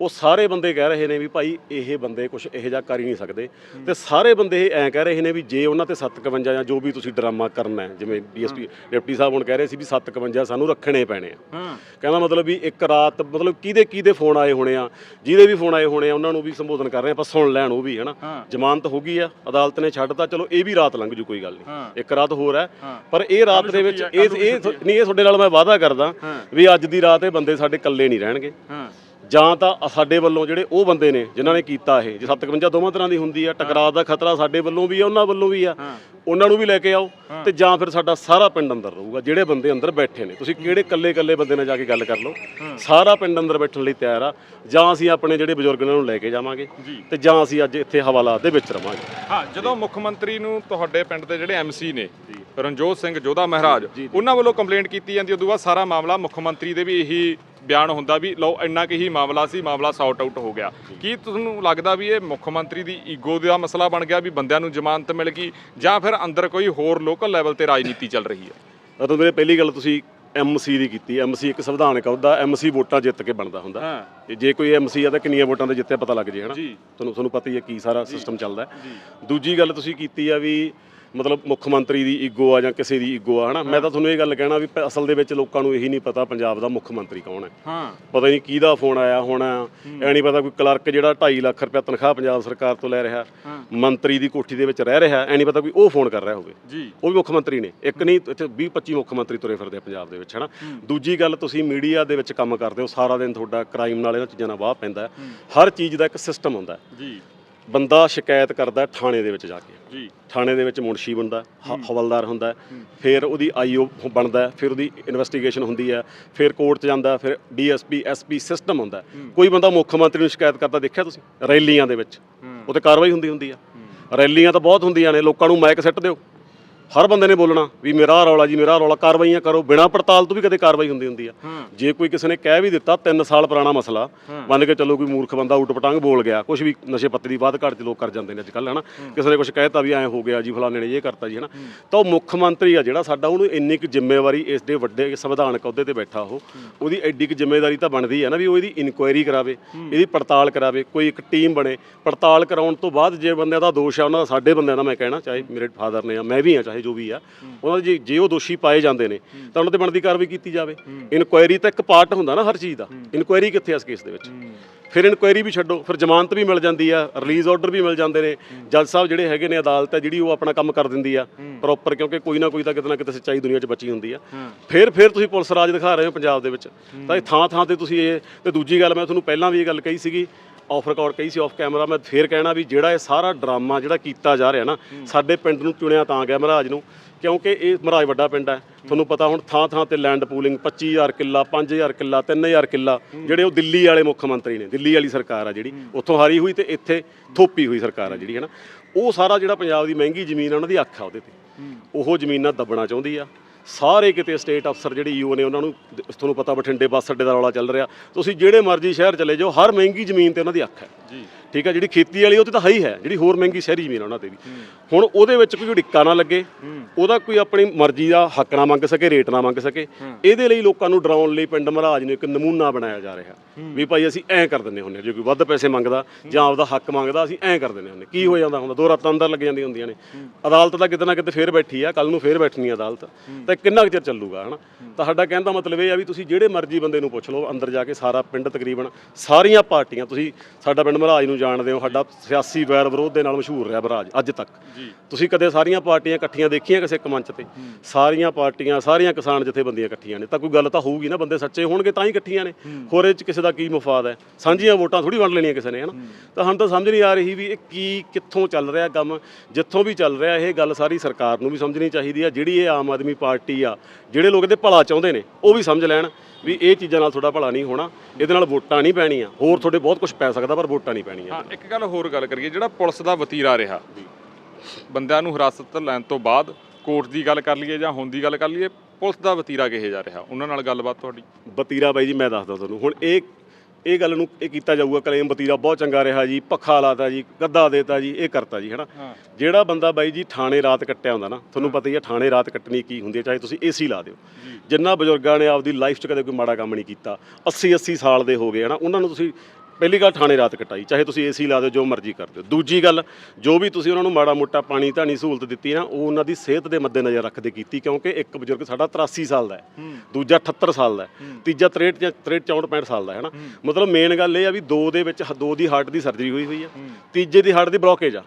ਉਹ ਸਾਰੇ ਬੰਦੇ ਕਹਿ ਰਹੇ ਨੇ ਵੀ ਭਾਈ ਇਹ ਬੰਦੇ ਕੁਝ ਇਹੋ ਜਿਹਾ ਕਰ ਹੀ ਨਹੀਂ ਸਕਦੇ। ਤੇ ਸਾਰੇ ਬੰਦੇ ਇਹ ਐਂ ਕਹਿ ਰਹੇ ਨੇ ਵੀ ਜੇ ਉਹਨਾਂ ਤੇ 751 ਜਾਂ ਜੋ ਵੀ ਤੁਸੀਂ ਡਰਾਮਾ ਕਰਨਾ ਹੈ ਜਿਵੇਂ ਡੀਐਸਪੀ ਡਿਪਟੀ ਸਾਹਿਬ ਹੁਣ ਕਹਿ ਰਹੇ ਸੀ ਵੀ 751 ਸਾਨੂੰ ਰੱਖਣੇ ਪੈਣੇ ਆ। ਹਾਂ। ਕਹਿੰਦਾ ਮਤਲਬ ਵੀ ਇੱਕ ਰਾਤ ਮਤਲਬ ਕਿਹਦੇ ਕਿਹਦੇ ਫੋਨ ਆਏ ਹੋਣੇ ਆ ਜਿਹਦੇ ਵੀ ਫੋਨ ਆਏ ਹੋਣੇ ਆ ਉਹਨਾਂ ਨੂੰ ਵੀ ਸੰਬੋਧਨ ਕਰ ਰਹੇ ਆ ਆਪਾਂ ਸੁਣ ਲੈਣ ਉਹ ਵੀ ਹਨਾ। ਜ਼ਮਾਨਤ ਹੋ ਗਈ ਆ ਅਦਾਲਤ ਨੇ ਛੱਡਤਾ ਚਲੋ ਇਹ ਵੀ ਰਾਤ ਲੰਘ ਜੂ ਕੋਈ ਗੱਲ। ਨਹੀਂ ਇੱਕ ਰਾਤ ਹੋਰ ਹੈ। ਪਰ ਇਹ ਰਾਤ ਦੇ ਵਿੱਚ ਇਹ ਇਹ ਨਹੀਂ ਇਹ ਤੁਹਾਡੇ ਨਾਲ ਮੈਂ ਵਾਅਦਾ ਕਰਦਾ। ਵੀ ਅੱਜ ਦੀ ਰਾਤ ਇਹ ਬੰਦੇ ਸਾਡੇ ਇਕੱਲੇ ਨਹੀਂ ਰਹਿਣਗੇ ਹਾਂ ਜਾਂ ਤਾਂ ਸਾਡੇ ਵੱਲੋਂ ਜਿਹੜੇ ਉਹ ਬੰਦੇ ਨੇ ਜਿਨ੍ਹਾਂ ਨੇ ਕੀਤਾ ਇਹ ਜੇ 751 ਦੋਵਾਂ ਤਰ੍ਹਾਂ ਦੀ ਹੁੰਦੀ ਆ ਟਕਰਾਅ ਦਾ ਖਤਰਾ ਸਾਡੇ ਵੱਲੋਂ ਵੀ ਆ ਉਹਨਾਂ ਵੱਲੋਂ ਵੀ ਆ ਉਹਨਾਂ ਨੂੰ ਵੀ ਲੈ ਕੇ ਆਓ ਤੇ ਜਾਂ ਫਿਰ ਸਾਡਾ ਸਾਰਾ ਪਿੰਡ ਅੰਦਰ ਰਹੂਗਾ ਜਿਹੜੇ ਬੰਦੇ ਅੰਦਰ ਬੈਠੇ ਨੇ। ਤੁਸੀਂ ਕਿਹੜੇ ਕੱਲੇ ਕੱਲੇ ਬੰਦੇ ਨਾਲ ਜਾ ਕੇ ਗੱਲ ਕਰ ਲਓ? ਸਾਰਾ ਪਿੰਡ ਅੰਦਰ ਬੈਠਣ ਲਈ ਤਿਆਰ ਆ। ਜਾਂ ਅਸੀਂ ਆਪਣੇ ਜਿਹੜੇ ਬਜ਼ੁਰਗ ਨੇ ਉਹਨੂੰ ਲੈ ਕੇ ਜਾਵਾਂਗੇ ਤੇ ਜਾਂ ਅਸੀਂ ਅੱਜ ਇੱਥੇ ਹਵਾਲਾਤ ਦੇ ਵਿੱਚ ਰਵਾਂਗੇ। ਹਾਂ ਜਦੋਂ ਮੁੱਖ ਮੰਤਰੀ ਨੂੰ ਤੁਹਾਡੇ ਪਿੰਡ ਦੇ ਜਿਹੜੇ ਐਮਸੀ ਨੇ ਰਣਜੋਤ ਸਿੰਘ ਜੋਧਾ ਮਹਾਰਾਜ ਉਹਨਾਂ ਵੱਲੋਂ ਕੰਪਲੇਂਟ ਕੀਤੀ ਜਾਂਦੀ ਉਦੋਂ ਬਾਅਦ ਸਾਰਾ ਮਾਮਲਾ ਮੁੱਖ ਮੰਤਰੀ ਦੇ ਵੀ ਇਹੀ ਬਿਆਨ ਹੁੰਦਾ ਵੀ ਲਓ ਇੰਨਾ ਕੁ ਹੀ ਮਾਮਲਾ ਸੀ ਮਾਮਲਾ ਸੌਟ ਆਊਟ ਹੋ ਗਿਆ। ਕੀ ਤੁਹਾਨੂੰ ਲੱਗਦਾ ਵੀ ਇਹ ਮੁੱਖ ਮੰਤਰੀ ਦੀ ਈਗੋ ਦਾ ਮਸਲਾ ਬਣ ਗਿਆ ਵੀ ਬੰਦਿਆਂ ਨੂੰ ਜ਼ਮਾਨਤ ਮਿਲ ਗਈ ਜਾਂ ਫਿਰ ਅੰਦਰ ਕੋਈ ਹੋਰ ਲੋਕਲ ਲੈਵਲ ਤੇ ਰਾਜਨੀਤੀ ਚੱਲ ਰਹੀ ਹੈ? ਉਦੋਂ ਮੇਰੇ ਪਹਿਲੀ ਗੱਲ ਤੁਸੀਂ ਐਮਸੀ ਦੀ ਕੀਤੀ। ਐਮਸੀ ਇੱਕ ਸੰਵਿਧਾਨਕ ਅਹੁਦਾ ਐਮਸੀ ਵੋਟਾਂ ਜਿੱਤ ਕੇ ਬਣਦਾ ਹੁੰਦਾ। ਤੇ ਜੇ ਕੋਈ ਐਮਸੀ ਆ ਤਾਂ ਕਿੰਨੀਆਂ ਵੋਟਾਂ ਤੇ ਜਿੱਤਿਆ ਪਤਾ ਲੱਗ ਜੇ ਹਨਾ। ਤੁਹਾਨੂੰ ਤੁਹਾਨੂੰ ਪਤਾ ਹੀ ਹੈ ਕੀ ਸਾਰਾ ਸਿਸਟਮ ਚੱਲਦਾ। ਦੂਜੀ ਗੱਲ ਤੁਸੀਂ ਕੀਤੀ ਆ ਵੀ ਮਤਲਬ ਮੁੱਖ ਮੰਤਰੀ ਦੀ ਈਗੋ ਆ ਜਾਂ ਕਿਸੇ ਦੀ ਈਗੋ ਆ ਹਨਾ? ਮੈਂ ਤਾਂ ਤੁਹਾਨੂੰ ਇਹ ਗੱਲ ਕਹਿਣਾ ਵੀ ਪ- ਅਸਲ ਦੇ ਵਿੱਚ ਲੋਕਾਂ ਨੂੰ ਇਹੀ ਨਹੀਂ ਪਤਾ ਪੰਜਾਬ ਦਾ ਮੁੱਖ ਮੰਤਰੀ ਕੌਣ ਹੈ। ਹਾਂ। ਪਤਾ ਨਹੀਂ ਕਿਹਦਾ ਫੋਨ ਆਇਆ ਹੋਣਾ ਐ ਨਹੀਂ ਪਤਾ ਕੋਈ ਕਲਰਕ ਜਿਹੜਾ 2.5 ਲੱਖ ਰੁਪਏ ਤਨਖਾਹ ਪੰਜਾਬ ਸਰਕਾਰ ਤੋਂ ਲੈ ਰਿਹਾ ਮੰਤਰੀ ਦੀ ਕੋਠੀ ਦੇ ਵਿੱਚ ਰਹਿ ਰਿਹਾ ਐ ਨਹੀਂ ਪਤਾ ਕੋਈ ਉਹ ਫੋਨ ਕਰ ਰਿਹਾ ਹੋਵੇ। ਜੀ। ਉਹ ਵੀ ਮੁੱਖ ਮੰਤਰੀ ਨੇ। ਇੱਕ ਨਹੀਂ ਇੱਥੇ 20 25 ਮੁੱਖ ਮੰਤਰੀ ਤੁਰੇ ਫਿਰਦੇ ਆ ਪੰਜਾਬ ਦੇ ਵਿੱਚ ਹਨਾ? ਦੂਜੀ ਗੱਲ ਤੁਸੀਂ ਮੀਡੀਆ ਦੇ ਵਿੱਚ ਕੰਮ ਕਰਦੇ ਹੋ ਸਾਰਾ ਦਿਨ ਤੁਹਾਡਾ ਕ੍ਰਾਈਮ ਨਾਲ ਇਹਨਾਂ ਚੀਜ਼ਾਂ ਨਾਲ ਵਾਹ ਪੈਂਦਾ ਹੈ। ਹਰ ਚੀਜ਼ ਦਾ ਇੱਕ ਸਿਸਟਮ ਹੁੰਦਾ ਹੈ। ਜੀ। ਬੰਦਾ ਸ਼ਿਕਾਇਤ ਕਰਦਾ ਥਾਣੇ ਦੇ ਵਿੱਚ ਜਾ ਕੇ। ਜੀ। ਥਾਣੇ ਦੇ ਵਿੱਚ ਮੁਨਸ਼ੀ ਹੁੰਦਾ ਹ- ਹਵਲਦਾਰ ਹੁੰਦਾ। ਫਿਰ ਉਹਦੀ ਆਈਓ ਬਣਦਾ ਫਿਰ ਉਹਦੀ ਇਨਵੈਸਟੀਗੇਸ਼ਨ ਹੁੰਦੀ ਹੈ ਫਿਰ ਕੋਰਟ 'ਚ ਜਾਂਦਾ ਫਿਰ ਡੀਐਸਪੀ ਐਸਪੀ ਸਿਸਟਮ ਹੁੰਦਾ। ਕੋਈ ਬੰਦਾ ਮੁੱਖ ਮੰਤਰੀ ਨੂੰ ਸ਼ਿਕਾਇਤ ਕਰਦਾ ਦੇਖਿਆ ਤੁਸੀਂ? ਰੈਲੀਆਂ ਦੇ ਵਿੱਚ। ਉਹ ਤੇ ਕਾਰਵਾਈ ਹੁੰਦੀ ਹੁੰਦੀ ਆ ਰੈਲੀਆਂ ਤਾਂ ਬਹੁਤ ਹੁੰਦੀਆਂ ਨੇ ਲੋਕਾਂ ਨੂੰ ਮਾਈਕ ਸੱਟ ਦਿਓ। ਹਰ ਬੰਦੇ ਨੇ ਬੋਲਣਾ ਵੀ ਮੇਰਾ ਰੌਲਾ ਜੀ ਮੇਰਾ ਰੌਲਾ ਕਾਰਵਾਈਆਂ ਕਰੋ। ਬਿਨਾਂ ਪੜਤਾਲ ਤੋਂ ਵੀ ਕਦੇ ਕਾਰਵਾਈ ਹੁੰਦੀ ਹੁੰਦੀ ਆ। ਜੇ ਕੋਈ ਕਿਸੇ ਨੇ ਕਹਿ ਵੀ ਦਿੱਤਾ 3 ਸਾਲ ਪੁਰਾਣਾ ਮਸਲਾ ਮੰਨ ਕੇ ਚੱਲੋ ਕੋਈ ਮੂਰਖ ਬੰਦਾ ਉਟ ਪਟੰਗ ਬੋਲ ਗਿਆ ਕੁਝ ਵੀ ਨਸ਼ੇ ਪੱਤੇ ਦੀ ਬਾਤ ਘੱਟ ਚ ਲੋਕ ਕਰ ਜਾਂਦੇ ਨੇ ਅੱਜ ਕੱਲ੍ਹ ਹਨਾ? ਕਿਸੇ ਨੇ ਕੁਝ ਕਹਿਤਾ ਵੀ ਐਂ ਹੋ ਗਿਆ ਜੀ ਫਲਾਣੇ ਨੇ ਇਹ ਕਰਤਾ ਜੀ ਹਨਾ? ਤਾਂ ਉਹ ਮੁੱਖ ਮੰਤਰੀ ਆ ਜਿਹੜਾ ਸਾਡਾ ਉਹਨੂੰ ਇੰਨੀ ਕੁ ਜ਼ਿੰਮੇਵਾਰੀ ਇਸ ਦੇ ਵੱਡੇ ਸੰਵਿਧਾਨਕ ਅਹੁਦੇ ਤੇ ਬੈਠਾ ਉਹ। ਉਹਦੀ ਐਡੀ ਕੁ ਜ਼ਿੰਮੇਵਾਰੀ ਤਾਂ ਬਣਦੀ ਹੈ ਨਾ ਵੀ ਉਹ ਇਹਦੀ ਇਨਕੁਆਇਰੀ ਕਰਾਵੇ ਇਹਦੀ ਪੜਤਾਲ ਕਰਾਵੇ ਕੋਈ ਇੱਕ ਟੀਮ ਬਣੇ। ਪੜਤਾਲ ਕਰਾਉਣ ਤੋਂ ਬਾਅਦ ਜੇ ਬੰਦਿਆਂ ਦਾ ਦੋਸ਼ ਆ ਉਹਨਾਂ ਦਾ ਸਾਡੇ ਬੰਦਿਆਂ ਦਾ ਮੈਂ ਕਹਿਣਾ ਚਾਹੇ ਮੇਰੇ ਫਾਦਰ ਨੇ ਆ ਮੈਂ ਵੀ ਆ ਚਾਹੇ ਜੋ ਵੀ ਆ, ਉਹਨਾਂ ਦੇ ਜੇ ਉਹ ਦੋਸ਼ੀ ਪਾਏ ਜਾਂਦੇ ਨੇ, ਤਾਂ ਉਹਨਾਂ ਤੇ ਬਣਦੀ ਕਾਰਵਾਈ ਕੀਤੀ ਜਾਵੇ। ਇਨਕੁਆਇਰੀ ਤਾਂ ਇੱਕ ਪਾਰਟ ਹੁੰਦਾ ਨਾ ਹਰ ਚੀਜ਼ ਦਾ। ਇਨਕੁਆਇਰੀ ਕਿੱਥੇ ਆ ਇਸ ਕੇਸ ਦੇ ਵਿੱਚ? ਫਿਰ ਇਨਕੁਆਇਰੀ ਵੀ ਛੱਡੋ, ਫਿਰ ਜ਼ਮਾਨਤ ਵੀ ਮਿਲ ਜਾਂਦੀ ਆ, ਰਿਲੀਜ਼ ਆਰਡਰ ਵੀ ਮਿਲ ਜਾਂਦੇ ਨੇ। ਜੱਜ ਸਾਹਿਬ ਜਿਹੜੇ ਹੈਗੇ ਨੇ ਅਦਾਲਤ ਹੈ ਜਿਹੜੀ ਉਹ ਆਪਣਾ ਕੰਮ ਕਰ ਦਿੰਦੀ ਆ ਪ੍ਰੋਪਰ ਕਿਉਂਕਿ ਕੋਈ ਨਾ ਕੋਈ ਤਾਂ ਕਿਤੇ ਨਾ ਕਿਤੇ ਸੱਚਾਈ ਦੁਨੀਆ 'ਚ ਬਚੀ ਹੁੰਦੀ ਆ। ਫਿਰ ਫਿਰ ਤੁਸੀਂ ਪੁਲਿਸ ਰਾਜ ਦਿਖਾ ਰਹੇ ਹੋ ਪੰਜਾਬ ਦੇ ਵਿੱਚ। ਤਾਂ ਇਹ ਥਾਂ ਥਾਂ ਤੇ ਤੁਸੀਂ ਇਹ, ਤੇ ਦੂਜੀ ਗੱਲ ਮੈਂ ਤੁਹਾਨੂੰ ਪਹਿਲਾਂ ਵੀ ਇਹ ਗੱਲ ਕਹੀ ਸੀਗੀ ਆਫ ਰਿਕਾਰਡ ਕਹੀ ਸੀ ਆਫ ਕੈਮਰਾ ਮੈਂ ਫੇਰ ਕਹਿਣਾ ਵੀ ਜਿਹੜਾ ਇਹ ਸਾਰਾ ਡਰਾਮਾ ਜਿਹੜਾ ਕੀਤਾ ਜਾ ਰਿਹਾ ਨਾ ਸਾਡੇ ਪਿੰਡ ਨੂੰ ਚੁਣਿਆ ਤਾਂ ਗਿਆ ਮਹਾਰਾਜ ਨੂੰ ਕਿਉਂਕਿ ਇਹ ਮਹਾਰਾਜ ਵੱਡਾ ਪਿੰਡ ਹੈ। ਤੁਹਾਨੂੰ ਪਤਾ ਹੁਣ ਥਾਂ ਥਾਂ ਤੇ ਲੈਂਡ ਪੂਲਿੰਗ 25000 ਕਿੱਲਾ 5000 ਕਿੱਲਾ 3000 ਕਿੱਲਾ ਜਿਹੜੇ ਉਹ ਦਿੱਲੀ ਵਾਲੇ ਮੁੱਖ ਮੰਤਰੀ ਨੇ ਦਿੱਲੀ ਵਾਲੀ ਸਰਕਾਰ ਆ ਜਿਹੜੀ ਉੱਥੋਂ ਹਾਰੀ ਹੋਈ ਤੇ ਇੱਥੇ ਥੋਪੀ ਹੋਈ ਸਰਕਾਰ ਆ ਜਿਹੜੀ ਹੈ ਨਾ ਉਹ ਸਾਰਾ ਜਿਹੜਾ ਪੰਜਾਬ ਦੀ ਮਹਿੰਗੀ ਜ਼ਮੀਨ ਆ ਉਹਨਾਂ ਦੀ ਅੱਖ ਆ ਉਹਦੇ ਤੇ। ਉਹ ਜ਼ਮੀਨਾਂ ਦੱਬਣਾ ਚਾਹੁੰਦੀ ਆ। ਸਾਰੇ ਕਿਤੇ ਸਟੇਟ ਅਫਸਰ ਜਿਹੜੇ ਈਓ ਨੇ ਉਹਨਾਂ ਨੂੰ ਤੁਹਾਨੂੰ ਪਤਾ ਬਠਿੰਡੇ ਬੱਸ ਅੱਡੇ ਦਾ ਰੌਲਾ ਚੱਲ ਰਿਹਾ। ਤੁਸੀਂ ਜਿਹੜੇ ਮਰਜ਼ੀ ਸ਼ਹਿਰ ਚਲੇ ਜਾਓ, ਹਰ ਮਹਿੰਗੀ ਜ਼ਮੀਨ ਤੇ ਉਹਨਾਂ ਦੀ ਅੱਖ ਹੈ। ਜੀ। ਠੀਕ ਹੈ ਜਿਹੜੀ ਖੇਤੀ ਵਾਲੀ ਉਹ ਤੇ ਤਾਂ ਹੈ ਹੀ ਹੈ, ਜਿਹੜੀ ਹੋਰ ਮਹਿੰਗੀ ਸ਼ਹਿਰੀ ਜ਼ਮੀਨ ਆ ਉਹਨਾਂ ਤੇ ਵੀ। ਹੁਣ ਉਹਦੇ ਵਿੱਚ ਕੋਈ ਢਿੱਕਾ ਨਾ ਲੱਗੇ, ਉਹਦਾ ਕੋਈ ਆਪਣੀ ਮਰਜ਼ੀ ਦਾ ਹੱਕ ਨਾ ਮੰਗ ਸਕੇ, ਰੇਟ ਨਾ ਮੰਗ ਸਕੇ, ਇਹਦੇ ਲਈ ਲੋਕਾਂ ਨੂੰ ਡਰਾਉਣ ਲਈ ਪਿੰਡ ਮਹਾਰਾਜ ਨੂੰ ਇੱਕ ਨਮੂਨਾ ਬਣਾਇਆ ਜਾ ਰਿਹਾ। ਵੀ ਭਾਈ ਅਸੀਂ ਐਂ ਕਰ ਦਿੰਦੇ ਹੁੰਦੇ ਹਾਂ, ਜੇ ਕੋਈ ਵੱਧ ਪੈਸੇ ਮੰਗਦਾ ਜਾਂ ਆਪਦਾ ਹੱਕ ਮੰਗਦਾ, ਅਸੀਂ ਐਂ ਕਰ ਦਿੰਦੇ ਹੁੰਦੇ ਕੀ ਹੋ ਜਾਂਦਾ ਹੁੰਦਾ, ਦੋ ਰਾਤਾਂ ਅੰਦਰ ਲੱਗ ਜਾਂਦੀਆਂ ਹੁੰਦੀਆਂ ਨੇ। ਅਦਾਲਤ ਤਾਂ ਕਿਤੇ ਨਾ ਕਿਤੇ ਫੇਰ ਬੈਠੀ ਆ ਕੱਲ ਨੂੰ ਫੇਰ ਬੈਠਣੀ ਅਦਾਲਤ। ਤਾਂ ਕਿੰਨਾ ਕੁ ਚਿਰ ਚੱਲੂਗਾ, ਹਨਾ? ਤਾਂ ਸਾਡਾ ਕਹਿਣ ਦਾ ਮਤਲਬ ਇਹ ਆ ਵੀ ਤੁਸੀਂ ਜਿਹੜੇ ਮਰਜ਼ੀ ਬੰਦੇ ਨੂੰ ਪੁੱਛ ਲਓ, ਅੰਦਰ ਜਾ ਕੇ ਸਾਰਾ ਪਿੰਡ ਤਕਰੀਬਨ ਸਾਰੀਆਂ ਪਾਰਟੀਆਂ, ਤੁਸੀਂ ਸਾਡਾ ਪਿੰਡ ਮਹਾਰਾਜ ਨੂੰ ਜਾਣਦੇ ਹੋ ਸਾਡਾ ਸਿਆਸੀ ਵੈਰ ਵਿਰੋਧ ਦੇ ਨਾਲ ਮਸ਼ਹੂਰ ਰਿਹਾ ਮਹਾਰਾਜ ਅੱਜ ਤੱਕ। ਤੁਸੀਂ ਕਦੇ ਸਾਰੀਆਂ ਪਾਰਟੀਆਂ ਇਕੱਠੀਆਂ ਦੇਖੀਆਂ ਕਿਸੇ ਇੱਕ ਮੰਚ ਤੇ? ਸਾਰੀਆਂ ਪਾਰਟੀਆਂ ਸਾਰੀਆਂ ਕਿਸਾਨ ਜਥੇਬੰਦੀਆਂ ਇਕੱਠੀਆਂ ਨੇ। ਤਾਂ ਕੋਈ ਗੱਲ ਤਾਂ ਹੋਊਗੀ ਨਾ ਬੰਦੇ ਸੱਚੇ ਹੋਣਗੇ ਤਾਂ ਹੀ ਇਕੱਠੀਆਂ ਨੇ। ਹੋਰ ਇਹ ਚ ਕਿਸੇ ਦਾ ਕੀ ਮਫਾਦ ਹੈ? ਸਾਂਝੀਆਂ ਵੋਟਾਂ ਥੋੜੀ ਵੰਡ ਲੈਣੀਆਂ ਕਿਸੇ ਨੇ ਹਨਾ? ਤਾਂ ਸਾਨੂੰ ਤਾਂ ਸਮਝ ਨਹੀਂ ਆ ਰਹੀ ਵੀ ਇਹ ਕੀ ਕਿੱਥੋਂ ਚੱਲ ਰਿਹਾ ਕੰਮ ਜਿੱਥੋਂ ਵੀ ਚੱਲ ਰਿਹਾ ਇਹ ਗੱਲ ਸਾਰੀ ਸਰਕਾਰ ਨੂੰ ਵੀ ਸਮਝਣੀ ਚਾਹੀਦੀ ਆ। ਜਿਹੜੀ ਇਹ ਆਮ ਆਦਮੀ ਪਾਰਟੀ ਆ ਜਿਹੜੇ ਲੋਕ ਇਹਦੇ ਭਲਾ ਚਾਹੁੰਦੇ ਨੇ ਉਹ ਵੀ ਸਮਝ ਲੈਣ। ਵੀ ਇਹ ਚੀਜ਼ਾਂ ਨਾਲ ਤੁਹਾਡਾ ਭਲਾ ਨਹੀਂ ਹੋਣਾ ਇਹਦੇ ਨਾਲ ਵੋਟਾਂ ਨਹੀਂ ਪੈਣੀਆਂ। ਹੋਰ ਤੁਹਾਡੇ ਬਹੁਤ ਕੁਝ ਪੈ ਸਕਦਾ ਪਰ ਵੋਟਾਂ ਨਹੀਂ ਪੈਣੀਆਂ। ਹਾਂ ਇੱਕ ਗੱਲ ਹੋਰ ਗੱਲ ਕਰੀਏ ਜਿਹੜਾ ਪੁਲਿਸ ਦਾ ਵਤੀਰਾ ਰਿਹਾ ਬੰਦਿਆਂ ਨੂੰ ਹਿਰਾਸਤ ਲੈਣ ਤੋਂ ਬਾਅਦ ਕੋਰਟ ਦੀ ਗੱਲ ਕਰ ਲਈਏ ਜਾਂ ਹੁਣ ਦੀ ਗੱਲ ਕਰ ਲਈਏ ਪੁਲਿਸ ਦਾ ਵਤੀਰਾ ਕਿਹੇ ਜਾ ਰਿਹਾ? ਉਹਨਾਂ ਨਾਲ ਗੱਲਬਾਤ ਤੁਹਾਡੀ। ਬਤੀਰਾ ਬਾਈ ਜੀ ਮੈਂ ਦੱਸਦਾ ਤੁਹਾਨੂੰ। ਹੁਣ ਇਹ ਇਹ ਗੱਲ ਨੂੰ ਇਹ ਕੀਤਾ ਜਾਊਗਾ ਕਲੇਮ ਬਤੀਰਾ ਬਹੁਤ ਚੰਗਾ ਰਿਹਾ ਜੀ ਪੱਖਾ ਲਾਤਾ ਜੀ ਗੱਦਾ ਦੇਤਾ ਜੀ ਇਹ ਕਰਤਾ ਜੀ ਹੈਨਾ? ਜਿਹੜਾ ਬੰਦਾ ਬਾਈ ਜੀ ਥਾਣੇ ਰਾਤ ਕੱਟਿਆ ਹੁੰਦਾ ਨਾ ਤੁਹਾਨੂੰ ਪਤਾ ਹੀ ਹੈ ਥਾਣੇ ਰਾਤ ਕੱਟਣੀ ਕੀ ਹੁੰਦੀ ਹੈ ਚਾਹੇ ਤੁਸੀਂ ਏਸੀ ਲਾ ਦਿਓ। ਜਿੰਨਾ ਬਜ਼ੁਰਗਾਂ ਨੇ ਆਪਦੀ ਲਾਈਫ 'ਚ ਕਦੇ ਕੋਈ ਮਾੜਾ ਕੰਮ ਨਹੀਂ ਕੀਤਾ 80 80 ਸਾਲ ਦੇ ਹੋ ਗਏ ਹਨਾ? ਉਹਨਾਂ ਨੂੰ ਤੁਸੀਂ ਪਹਿਲੀ ਗੱਲ ਥਾਣੇ ਰਾਤ ਕਟਾਈ ਚਾਹੇ ਤੁਸੀਂ ਏਸੀ ਲਾ ਦਿਓ ਜੋ ਮਰਜ਼ੀ ਕਰ ਦਿਓ। ਦੂਜੀ ਗੱਲ ਜੋ ਵੀ ਤੁਸੀਂ ਉਹਨਾਂ ਨੂੰ ਮਾੜਾ ਮੋਟਾ ਪਾਣੀ ਧਾਣੀ ਸਹੂਲਤ ਦਿੱਤੀ ਨਾ ਉਹ ਉਹਨਾਂ ਦੀ ਸਿਹਤ ਦੇ ਮੱਦੇਨਜ਼ਰ ਰੱਖਦੇ ਕੀਤੀ ਕਿਉਂਕਿ ਇੱਕ ਬਜ਼ੁਰਗ ਸਾਡਾ 83 ਸਾਲ ਦਾ ਹੈ ਦੂਜਾ 78 ਸਾਲ ਦਾ ਹੈ ਤੀਜਾ 63 ਜਾਂ 63 64 65 ਸਾਲ ਦਾ ਹੈ ਨਾ। ਮਤਲਬ ਮੇਨ ਗੱਲ ਇਹ ਆ ਵੀ ਦੋ ਦੇ ਵਿੱਚ ਦੋ ਦੀ ਹਾਰਟ ਦੀ ਸਰਜਰੀ ਹੋਈ ਹੋਈ ਆ ਤੀਜੇ ਦੀ ਹਾਰਟ ਦੀ ਬਲੌਕੇਜ ਆ।